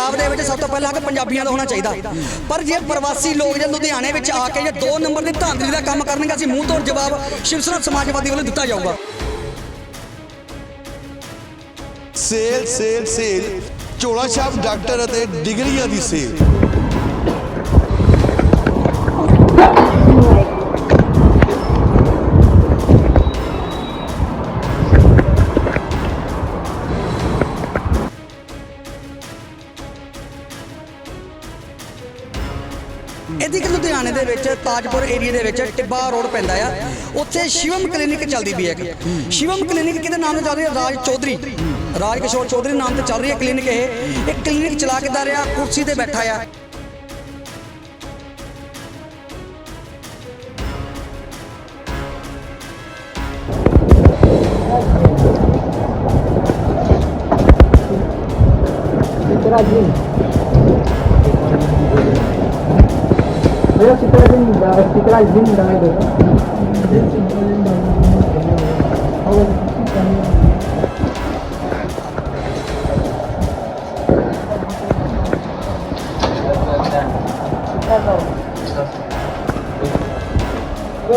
ਪੰਜਾਬ ਦੇ ਵਿੱਚ ਸਭ ਤੋਂ ਪਹਿਲਾਂ ਹੱਕ ਪੰਜਾਬੀਆਂ ਦਾ ਹੋਣਾ ਚਾਹੀਦਾ। ਪਰ ਜੇ ਪ੍ਰਵਾਸੀ ਲੋਕ ਜੇ ਲੁਧਿਆਣੇ ਵਿੱਚ ਆ ਕੇ ਜੇ ਦੋ ਨੰਬਰ ਦੀ ਧਾਂਦਲੀ ਦਾ ਕੰਮ ਕਰਨਗੇ, ਅਸੀਂ ਮੂੰਹ ਤੋੜ ਜਵਾਬ ਸ਼ਿਵ ਸਮਾਜਵਾਦੀ ਵੱਲੋਂ ਦਿੱਤਾ ਜਾਊਗਾ। ਸੇਲ ਸੇਲ ਸੇਲ ਝੋਲਾ ਛਾਪ ਡਾਕਟਰ ਅਤੇ ਡਿਗਰੀਆਂ ਦੀ ਸੇਲ। ਤਾਜਪੁਰ ਏਰੀਆ ਦੇ ਵਿੱਚ ਟਿੱਬਾ ਰੋਡ ਪੈਂਦਾ ਆ। ਉੱਥੇ ਸ਼ਿਵਮ ਕਲੀਨਿਕ ਚੱਲਦੀ ਵੀ ਹੈ ਸ਼ਿਵਮ ਕਲੀਨਿਕ ਕਿਹਦੇ ਨਾਮ ਤੇ ਚੱਲ ਰਹੀ ਹੈ? ਰਾਜ ਚੌਧਰੀ। ਰਾਜ ਕਿਸ਼ੋਰ ਚੌਧਰੀ ਨਾਮ ਤੇ ਚੱਲ ਰਹੀ ਹੈ ਕਲੀਨਿਕ ਇਹ। ਇਹ ਕਲੀਨਿਕ ਚਲਾ ਕਿੱਦਾਂ ਰਿਹਾ, ਕੁਰਸੀ ਤੇ ਬੈਠਾ ਆ। Pero si pueden hospital din dahil doon.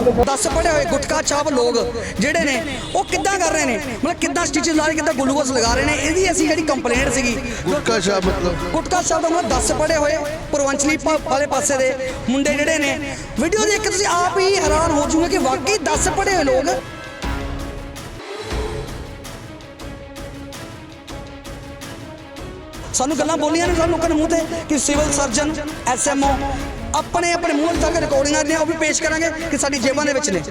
ਦਸ ਪੜੇ ਹੋਏ ਗੁਟਕਾ ਛਾਪ ਲੋਕ ਜਿਹੜੇ ਨੇ ਉਹ ਕਿੱਦਾਂ ਕਰ ਰਹੇ ਨੇ? ਮਤਲਬ ਕਿੱਦਾਂ ਸਟਿਚਸ ਲਾ ਰਹੇ ਕਿੱਦਾਂ ਗਲੂਕੋਸ ਲਗਾ ਰਹੇ ਨੇ? ਇਹਦੀ ਅਸੀਂ ਜਿਹੜੀ ਕੰਪਲੇਂਟ ਸੀਗੀ। ਗੁਟਕਾ ਛਾਪ ਮਤਲਬ? ਗੁਟਕਾ ਸਾਹਿਬ ਦਾ ਮਤਲਬ 10 ਪੜੇ ਹੋਏ ਪੁਰਵੰਚਲੀ ਵਾਲੇ ਪਾਸੇ ਦੇ ਮੁੰਡੇ ਜਿਹੜੇ ਨੇ। ਵੀਡੀਓ ਦੇਖ ਕੇ ਤੁਸੀਂ ਆਪ ਹੀ ਹੈਰਾਨ ਹੋ ਜੂਗੇ ਕਿ ਵਾਕਈ 10 ਪੜੇ ਹੋਏ ਲੋਕ। ਸਾਨੂੰ ਗੱਲਾਂ ਬੋਲੀਆਂ ਨੇ ਸਾਨੂੰ ਲੋਕਾਂ ਦੇ ਮੂੰਹ ਤੇ ਕਿ ਸਿਵਲ ਸਰਜਨ ਐਸਐਮਓ ਆਪਣੇ ਆਪਣੇ ਮੂੰਹ ਤੱਕ ਰਿਕਾਰਡਿੰਗਾਂ ਨੇ ਉਹ ਵੀ ਪੇਸ਼ ਕਰਾਂਗੇ ਕਿ ਸਾਡੀ ਜੇਬਾਂ ਦੇ ਵਿੱਚ ਨੇ।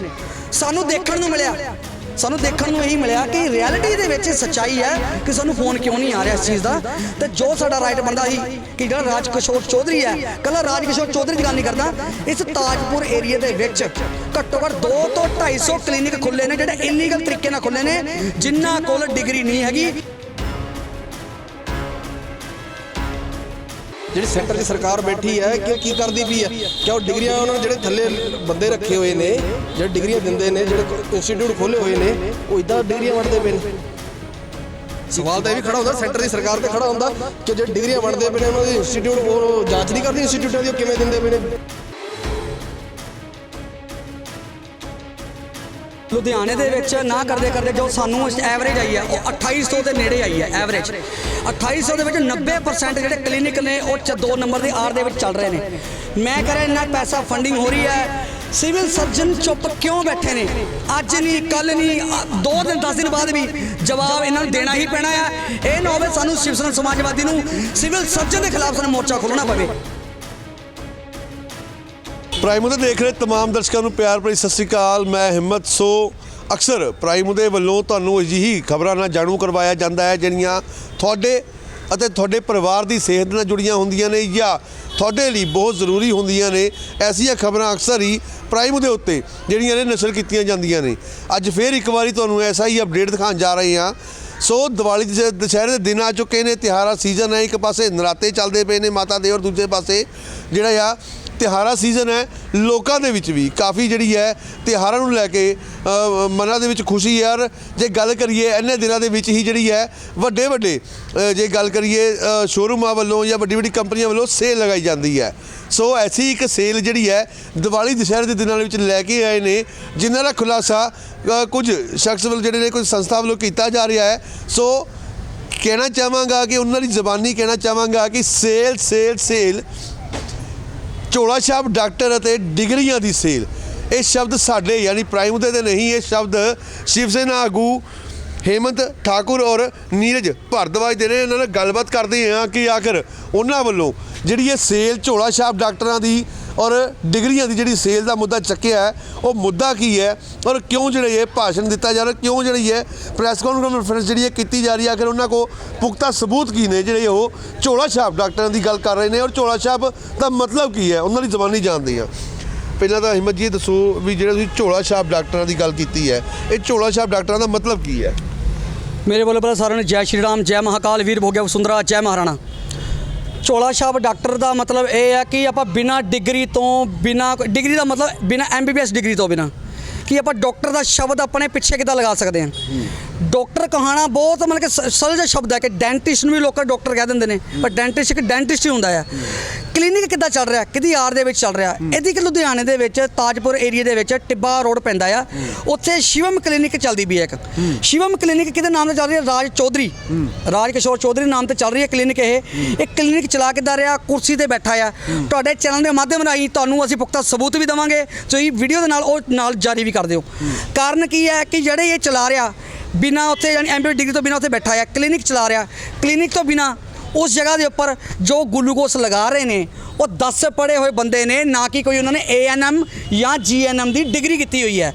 ਸਾਨੂੰ ਦੇਖਣ ਨੂੰ ਮਿਲਿਆ। ਸਾਨੂੰ ਦੇਖਣ ਨੂੰ ਇਹੀ ਮਿਲਿਆ ਕਿ ਰਿਐਲਿਟੀ ਦੇ ਵਿੱਚ ਸੱਚਾਈ ਹੈ ਕਿ ਸਾਨੂੰ ਫੋਨ ਕਿਉਂ ਨਹੀਂ ਆ ਰਿਹਾ ਇਸ ਚੀਜ਼ ਦਾ? ਤੇ ਜੋ ਸਾਡਾ ਰਾਈਟ ਬੰਦਾ ਸੀ, ਕਿ ਜਿਹੜਾ ਰਾਜ ਕਿਸ਼ੋਰ ਚੌਧਰੀ ਹੈ, ਕੱਲਾ ਰਾਜ ਕਿਸ਼ੋਰ ਚੌਧਰੀ ਦੀ ਗੱਲ ਨਹੀਂ ਕਰਦਾ। ਇਸ ਤਾਜਪੁਰ ਏਰੀਆ ਦੇ ਵਿੱਚ ਘੱਟੋ ਘੱਟ 2 ਤੋਂ 250 ਕਲੀਨਿਕ ਖੁੱਲੇ ਨੇ, ਜਿਹੜੇ ਇਲੀਗਲ ਤਰੀਕੇ ਨਾਲ ਖੁੱਲੇ ਨੇ, ਜਿਨ੍ਹਾਂ ਕੋਲ ਡਿਗਰੀ ਨਹੀਂ ਹੈਗੀ। ਜਿਹੜੀ ਸੈਂਟਰ ਦੀ ਸਰਕਾਰ ਬੈਠੀ ਹੈ, ਕਿ ਕੀ ਕਰਦੀ ਪਈ ਹੈ? ਕਿ ਉਹ ਡਿਗਰੀਆਂ ਉਹਨਾਂ ਨੇ ਜਿਹੜੇ ਥੱਲੇ ਬੰਦੇ ਰੱਖੇ ਹੋਏ ਨੇ, ਜਿਹੜੇ ਡਿਗਰੀਆਂ ਦਿੰਦੇ ਨੇ, ਜਿਹੜੇ ਇੰਸਟੀਚਿਊਟ ਖੋਲੇ ਹੋਏ ਨੇ, ਉਹ ਇਦਾਂ ਡਿਗਰੀਆਂ ਵੰਡਦੇ ਪਏ ਨੇ? ਸਵਾਲ ਤਾਂ ਇਹ ਵੀ ਖੜਾ ਹੁੰਦਾ, ਸੈਂਟਰ ਦੀ ਸਰਕਾਰ ਤੇ ਖੜਾ ਹੁੰਦਾ ਕਿ ਜਿਹੜੇ ਡਿਗਰੀਆਂ ਵੰਡਦੇ ਪਏ ਨੇ, ਉਹਨਾਂ ਦੇ ਇੰਸਟੀਚਿਊਟ ਉਹ ਜਾਂਚ ਨਹੀਂ ਕਰਦੀ ਇੰਸਟੀਚਿਊਟਾਂ ਦੀ, ਉਹ ਕਿਵੇਂ ਦਿੰਦੇ ਪਏ ਨੇ? ਲੁਧਿਆਣੇ ਦੇ ਵਿੱਚ ਨਾ ਕਰਦੇ ਕਰਦੇ ਜੋ ਸਾਨੂੰ ਐਵਰੇਜ ਆਈ ਹੈ, ਉਹ 2800 ਦੇ ਨੇੜੇ ਆਈ ਹੈ ਐਵਰੇਜ 2800 ਦੇ ਵਿੱਚ 90% ਜਿਹੜੇ ਕਲੀਨਿਕ ਨੇ, ਉਹ ਚ 2 ਨੰਬਰ ਦੀ ਆਰ ਦੇ ਵਿੱਚ ਚੱਲ ਰਹੇ ਨੇ। ਮੈਂ ਕਹ ਰਿਹਾ, ਇੰਨਾ ਪੈਸਾ ਫੰਡਿੰਗ ਹੋ ਰਹੀ ਹੈ। ਸਿਵਲ ਸਰਜਨ ਚੁੱਪ ਕਿਉਂ ਬੈਠੇ ਨੇ? ਅੱਜ ਨਹੀਂ ਕੱਲ ਨਹੀਂ ਦੋ ਦਿਨ 10 ਦਿਨ ਬਾਅਦ ਵੀ ਜਵਾਬ ਇਹਨਾਂ ਨੂੰ ਦੇਣਾ ਹੀ ਪੈਣਾ ਆ। ਇਹ ਨਾ ਹੋਵੇ ਸਾਨੂੰ ਸ਼ਿਵ ਸੈਨਾ ਸਮਾਜਵਾਦੀ ਨੂੰ, ਸਿਵਲ ਸਰਜਨ ਦੇ ਖਿਲਾਫ ਸਾਨੂੰ ਮੋਰਚਾ ਖੋਲ੍ਹਣਾ ਪਵੇ। ਪ੍ਰਾਈਮ ਉਦੇ ਦੇਖ ਰਹੇ ਤਮਾਮ ਦਰਸ਼ਕਾਂ ਨੂੰ ਪਿਆਰ ਭਰੀ ਸਤਿ ਸ੍ਰੀ ਅਕਾਲ, ਮੈਂ ਹਿੰਮਤ। ਸੋ ਅਕਸਰ ਪ੍ਰਾਈਮ ਦੇ ਵੱਲੋਂ ਤੁਹਾਨੂੰ ਅਜਿਹੀ ਖਬਰਾਂ ਨਾਲ ਜਾਣੂ ਕਰਵਾਇਆ ਜਾਂਦਾ ਹੈ, ਜਿਹੜੀਆਂ ਤੁਹਾਡੇ ਅਤੇ ਤੁਹਾਡੇ ਪਰਿਵਾਰ ਦੀ ਸਿਹਤ ਨਾਲ ਜੁੜੀਆਂ ਹੁੰਦੀਆਂ ਨੇ ਜਾਂ ਤੁਹਾਡੇ ਲਈ ਬਹੁਤ ਜ਼ਰੂਰੀ ਹੁੰਦੀਆਂ ਨੇ। ਐਸੀਆਂ ਖਬਰਾਂ ਅਕਸਰ ਹੀ ਪ੍ਰਾਈਮ ਦੇ ਉੱਤੇ ਜਿਹੜੀਆਂ ਨੇ ਨਸ਼ਰ ਕੀਤੀਆਂ ਜਾਂਦੀਆਂ ਨੇ। ਅੱਜ ਫੇਰ ਇੱਕ ਵਾਰੀ ਤੁਹਾਨੂੰ ਐਸਾ ਹੀ ਅਪਡੇਟ ਦਿਖਾਉਣ ਜਾ ਰਹੇ ਹਾਂ। ਸੋ ਦੀਵਾਲੀ ਦੇ ਦੁਸ਼ਹਿਰੇ ਦੇ ਦਿਨ ਆ ਚੁੱਕੇ ਨੇ, ਤਿਉਹਾਰਾਂ ਸੀਜ਼ਨ ਹੈ, ਇੱਕ ਪਾਸੇ ਨਰਾਤੇ ਚੱਲਦੇ ਪਏ ਨੇ ਮਾਤਾ ਦੇ ਔਰ ਦੂਜੇ ਪਾਸੇ ਜਿਹੜਾ ਆ ਤਿਉਹਾਰਾਂ ਸੀਜ਼ਨ ਹੈ, ਲੋਕਾਂ ਦੇ ਵਿੱਚ ਵੀ। ਕਾਫੀ ਜਿਹੜੀ ਹੈ, ਤਿਉਹਾਰਾਂ ਨੂੰ ਲੈ ਕੇ ਮਨਾਂ ਦੇ ਵਿੱਚ ਖੁਸ਼ੀ ਹੈ। ਔਰ ਜੇ ਗੱਲ ਕਰੀਏ, ਇੰਨੇ ਦਿਨਾਂ ਦੇ ਵਿੱਚ ਹੀ ਜਿਹੜੀ ਹੈ ਵੱਡੇ ਵੱਡੇ ਜੇ ਗੱਲ ਕਰੀਏ ਸ਼ੋਰੂਮਾਂ ਵੱਲੋਂ ਜਾਂ ਵੱਡੀ ਵੱਡੀ ਕੰਪਨੀਆਂ ਵੱਲੋਂ ਸੇਲ ਲਗਾਈ ਜਾਂਦੀ ਹੈ। ਸੋ ਐਸੀ ਇੱਕ ਸੇਲ ਜਿਹੜੀ ਹੈ, ਦੀਵਾਲੀ ਦੁਸ਼ਹਿਰੇ ਦੇ ਦਿਨਾਂ ਦੇ ਵਿੱਚ ਲੈ ਕੇ ਆਏ ਨੇ, ਜਿਨ੍ਹਾਂ ਦਾ ਖੁਲਾਸਾ ਕੁਝ ਸ਼ਖਸ ਵੱਲੋਂ ਜਿਹੜੇ ਨੇ, ਕੁਝ ਸੰਸਥਾ ਵੱਲੋਂ ਕੀਤਾ ਜਾ ਰਿਹਾ ਹੈ। ਸੋ ਕਹਿਣਾ ਚਾਹਾਂਗਾ ਕਿ ਉਹਨਾਂ ਦੀ ਜ਼ਬਾਨੀ ਕਹਿਣਾ ਚਾਹਾਂਗਾ ਕਿ ਸੇਲ ਸੇਲ ਸੇਲ ਝੋਲਾ ਛਾਪ ਡਾਕਟਰ ਅਤੇ ਡਿਗਰੀਆਂ ਦੀ ਸੇਲ। ਇਹ ਸ਼ਬਦ ਸਾਡੇ ਯਾਨੀ ਪ੍ਰਾਈਮ ਦੇ ਤੇ ਨਹੀਂ, ਇਹ ਸ਼ਬਦ ਸ਼ਿਵ ਸੈਨਾ ਆਗੂ ਹੇਮੰਤ ਠਾਕੁਰ ਔਰ ਨੀਰਜ ਭਰਦਵਾਜ ਦੇ ਨੇ। ਇਹਨਾਂ ਨਾਲ ਗੱਲਬਾਤ ਕਰਦੇ ਹਾਂ ਕਿ ਆਖਰ ਉਹਨਾਂ ਵੱਲੋਂ ਜਿਹੜੀ ਇਹ ਸੇਲ ਝੋਲਾ ਛਾਪ ਡਾਕਟਰਾਂ ਦੀ ਔਰ ਡਿਗਰੀਆਂ ਦੀ ਜਿਹੜੀ ਸੇਲ ਦਾ ਮੁੱਦਾ ਚੱਕਿਆ ਹੈ, ਉਹ ਮੁੱਦਾ ਕੀ ਹੈ ਔਰ ਕਿਉਂ ਜਿਹੜੇ ਇਹ ਭਾਸ਼ਣ ਦਿੱਤਾ ਜਾ ਰਿਹਾ, ਕਿਉਂ ਜਿਹੜੀ ਹੈ ਪ੍ਰੈਸ ਕਾਨਫਰੰਸ ਜਿਹੜੀ ਹੈ ਕੀਤੀ ਜਾ ਰਹੀ ਹੈ, ਆਖਰ ਉਹਨਾਂ ਕੋ ਪੁਖਤਾ ਸਬੂਤ ਕੀ ਨੇ ਜਿਹੜੇ ਉਹ ਝੋਲਾ ਛਾਪ ਡਾਕਟਰਾਂ ਦੀ ਗੱਲ ਕਰ ਰਹੇ ਨੇ ਔਰ ਝੋਲਾ ਛਾਪ ਦਾ ਮਤਲਬ ਕੀ ਹੈ, ਉਹਨਾਂ ਦੀ ਜ਼ਬਾਨੀ ਜਾਣਦੇ ਆ ਪਹਿਲਾਂ ਤਾਂ ਹਿੰਮਤ ਜੀ ਦੱਸੋ ਵੀ ਜਿਹੜੇ ਤੁਸੀਂ ਝੋਲਾ ਛਾਪ ਡਾਕਟਰਾਂ ਦੀ ਗੱਲ ਕੀਤੀ ਹੈ, ਇਹ ਝੋਲਾ ਛਾਪ ਡਾਕਟਰਾਂ ਦਾ ਮਤਲਬ ਕੀ ਹੈ? ਮੇਰੇ ਵੱਲੋਂ ਪਹਿਲਾਂ ਸਾਰਿਆਂ ਨੂੰ ਜੈ ਸ਼੍ਰੀ ਰਾਮ, ਜੈ ਮਹਾਕਾਲ ਵੀਰ ਭੋਗਿਆ ਵਸੁੰਧਰਾ, ਜੈ ਮਹਾਰਾਣਾ। ਚੋਲਾ ਛਾਪ ਡਾਕਟਰ ਦਾ ਮਤਲਬ ਇਹ ਹੈ ਕਿ ਆਪਾਂ ਬਿਨਾ ਡਿਗਰੀ ਤੋਂ, ਬਿਨਾ ਡਿਗਰੀ ਦਾ ਮਤਲਬ ਬਿਨਾ ਐਮਬੀਬੀਐਸ ਡਿਗਰੀ ਤੋਂ ਬਿਨਾ, ਕਿ ਆਪਾਂ ਡਾਕਟਰ ਦਾ ਸ਼ਬਦ ਆਪਣੇ ਪਿੱਛੇ ਕਿੱਦਾਂ ਲਗਾ ਸਕਦੇ ਹਾਂ? ਡਾਕਟਰ ਕਹਾਣਾ ਬਹੁਤ ਮਤਲਬ ਕਿ ਸਰਲ ਜਿਹਾ ਸ਼ਬਦ ਹੈ ਕਿ ਡੈਂਟਿਸਟ ਨੂੰ ਵੀ ਲੋਕਾਂ ਡਾਕਟਰ ਕਹਿ ਦਿੰਦੇ ਨੇ ਪਰ ਡੈਂਟਿਸਟ ਇੱਕ ਡੈਂਟਿਸਟ ਹੀ ਹੁੰਦਾ ਆ। ਕਲੀਨਿਕ ਕਿੱਦਾਂ ਚੱਲ ਰਿਹਾ? ਕਿਹਦੀ ਆਰ ਦੇ ਵਿੱਚ ਚੱਲ ਰਿਹਾ? ਇਹਦੀ ਕਿ ਲੁਧਿਆਣੇ ਦੇ ਵਿੱਚ ਤਾਜਪੁਰ ਏਰੀਆ ਦੇ ਵਿੱਚ ਟਿੱਬਾ ਰੋਡ ਪੈਂਦਾ ਆ। ਉੱਥੇ ਸ਼ਿਵਮ ਕਲੀਨਿਕ ਚੱਲਦੀ ਵੀ ਹੈ ਇੱਕ। ਸ਼ਿਵਮ ਕਲੀਨਿਕ ਕਿਹਦੇ ਨਾਮ ਤੇ ਚੱਲ ਰਹੀ ਹੈ ਰਾਜ ਚੌਧਰੀ। ਰਾਜ ਕਿਸ਼ੋਰ ਚੌਧਰੀ ਨਾਮ ਤੇ ਚੱਲ ਰਹੀ ਹੈ ਕਲੀਨਿਕ ਇਹ। ਇਹ ਕਲੀਨਿਕ ਚਲਾ ਕਿੱਦਾਂ ਰਿਹਾ? ਕੁਰਸੀ ਤੇ ਬੈਠਾ ਆ। ਤੁਹਾਡੇ ਚੈਨਲ ਦੇ ਮਾਧਿਅਮ ਰਾਹੀਂ ਤੁਹਾਨੂੰ ਅਸੀਂ ਪੁਖਤਾ ਸਬੂਤ ਵੀ ਦਵਾਂਗੇ। ਤੁਸੀਂ ਵੀਡੀਓ ਦੇ ਨਾਲ ਉਹ ਨਾਲ ਜਾਰੀ ਵੀ ਕਰ ਦਿਓ। ਕਾਰਨ ਕੀ ਹੈ ਕਿ ਜਿਹੜੇ ਇਹ ਚਲਾ ਰਿਹਾ ਬਿਨਾ ਉੱਥੇ ਯਾਨੀ ਐਮਬੀ ਡਿਗਰੀ ਤੋਂ ਬਿਨਾ ਉੱਥੇ ਬੈਠਾ ਆ ਕਲੀਨਿਕ ਚਲਾ ਰਿਹਾ ਕਲੀਨਿਕ ਤੋਂ ਬਿਨਾ ਉਸ ਜਗ੍ਹਾ ਦੇ ਉੱਪਰ ਜੋ ਗਲੂਕੋਸ ਲਗਾ ਰਹੇ ਨੇ ਉਹ 10 ਪੜ੍ਹੇ ਹੋਏ ਬੰਦੇ ਨੇ ਨਾ ਕਿ ਕੋਈ ਉਹਨਾਂ ਨੇ ਏਐਨਐਮ ਜਾਂ ਜੀਐਨਐਮ ਦੀ ਡਿਗਰੀ ਕੀਤੀ ਹੋਈ ਹੈ।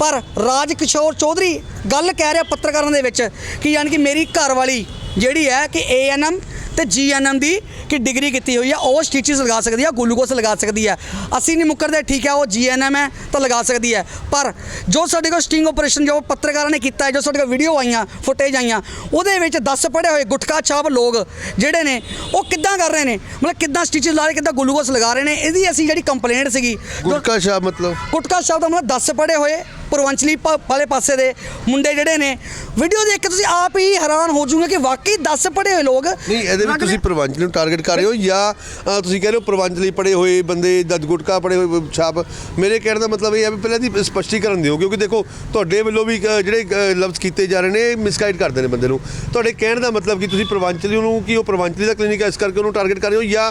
ਪਰ ਰਾਜ ਕਿਸ਼ੋਰ ਚੌਧਰੀ ਗੱਲ ਕਹਿ ਰਿਹਾ ਪੱਤਰਕਾਰਾਂ ਦੇ ਵਿੱਚ ਕਿ ਯਾਨੀ ਕਿ ਮੇਰੀ ਘਰ ਵਾਲੀ ਜਿਹੜੀ ਹੈ ਕਿ ਏਐਨਐਮ ਤੇ ਜੀਐਨਐਮ ਦੀ ਕਿ ਡਿਗਰੀ ਕੀਤੀ ਹੋਈ ਹੈ ਉਹ ਸਟੀਚਸ ਲਗਾ ਸਕਦੀ ਹੈ ਗਲੂਕੋਸ ਲਗਾ ਸਕਦੀ ਹੈ ਅਸੀਂ ਨਹੀਂ ਮੁੱਕਰਦੇ ਠੀਕ ਹੈ ਉਹ ਜੀਐਨਐਮ ਹੈ ਤਾਂ ਲਗਾ ਸਕਦੀ ਹੈ। ਪਰ ਜੋ ਸਾਡੇ ਕੋਲ ਸਟਿੰਗ ਆਪਰੇਸ਼ਨ ਜੋ ਪੱਤਰਕਾਰਾਂ ਨੇ ਕੀਤਾ ਹੈ ਜੋ ਸਾਡੇ ਕੋਲ ਵੀਡੀਓ ਆਈਆਂ ਫੁਟੇਜ ਆਈਆਂ ਉਹਦੇ ਵਿੱਚ 10 ਪੜ੍ਹੇ ਹੋਏ ਗੁਟਕਾ ਛਾਪ ਲੋਕ ਜਿਹੜੇ ਨੇ ਉਹ ਕਿੱਦਾਂ ਕਰ ਰਹੇ ਨੇ? ਮਤਲਬ ਕਿੱਦਾਂ ਸਟੀਚਸ ਲਾ ਰਹੇ ਕਿੱਦਾਂ ਗਲੂਕੋਸ ਲਗਾ ਰਹੇ ਨੇ? ਇਹਦੀ ਅਸੀਂ ਜਿਹੜੀ ਕੰਪਲੇਂਟ ਸੀਗੀ ਗੁਟਕਾ ਸ਼ਾਹ ਮਤਲਬ? ਗੁਟਕਾ ਸਾਹਿਬ ਦਾ ਮਤਲਬ 10 ਪੜ੍ਹੇ ਹੋਏ ਪੂਰਵੰਚਲੀ ਵਾਲੇ ਪਾਸੇ ਦੇ ਮੁੰਡੇ ਜਿਹੜੇ ਨੇ ਵੀਡੀਓ ਦੇਖ ਕੇ ਤੁਸੀਂ ਆਪ ਹੀ ਹੈਰਾਨ ਹੋ ਜਾਓਗੇ ਕਿ ਵਾਕਈ 10 ਪੜ੍ਹੇ ਹੋਏ ਲੋਕ ਨਹੀਂ ਇਹਦੇ ਵਿੱਚ ਤੁਸੀਂ ਪ੍ਰਵੰਚ ਨੂੰ ਟਾਰਗੇਟ ਕਰ ਰਹੇ ਹੋ ਜਾਂ ਤੁਸੀਂ ਕਹਿ ਰਹੇ ਹੋ ਪ੍ਰਵੰਚ ਲਈ ਪੜੇ ਹੋਏ ਬੰਦੇ ਦਦ ਗੁਟਕਾ ਪੜੇ ਹੋਏ ਛਾਪ। ਮੇਰੇ ਕਹਿਣ ਦਾ ਮਤਲਬ ਇਹ ਹੈ ਵੀ ਪਹਿਲਾਂ ਦੀ ਸਪਸ਼ਟੀਕਰਨ ਦਿਓ ਕਿਉਂਕਿ ਦੇਖੋ ਤੁਹਾਡੇ ਵੱਲੋਂ ਵੀ ਜਿਹੜੇ ਲਫ਼ਜ਼ ਕੀਤੇ ਜਾ ਰਹੇ ਨੇ ਮਿਸਗਾਈਡ ਕਰਦੇ ਨੇ ਬੰਦੇ ਨੂੰ। ਤੁਹਾਡੇ ਕਹਿਣ ਦਾ ਮਤਲਬ ਕਿ ਤੁਸੀਂ ਪ੍ਰਵੰਚਲੀ ਨੂੰ ਕਿ ਉਹ ਪ੍ਰਵੰਚਲੀ ਦਾ ਕਲੀਨਿਕ ਹੈ ਇਸ ਕਰਕੇ ਉਹਨੂੰ ਟਾਰਗੇਟ ਕਰ ਰਹੇ ਹੋ ਜਾਂ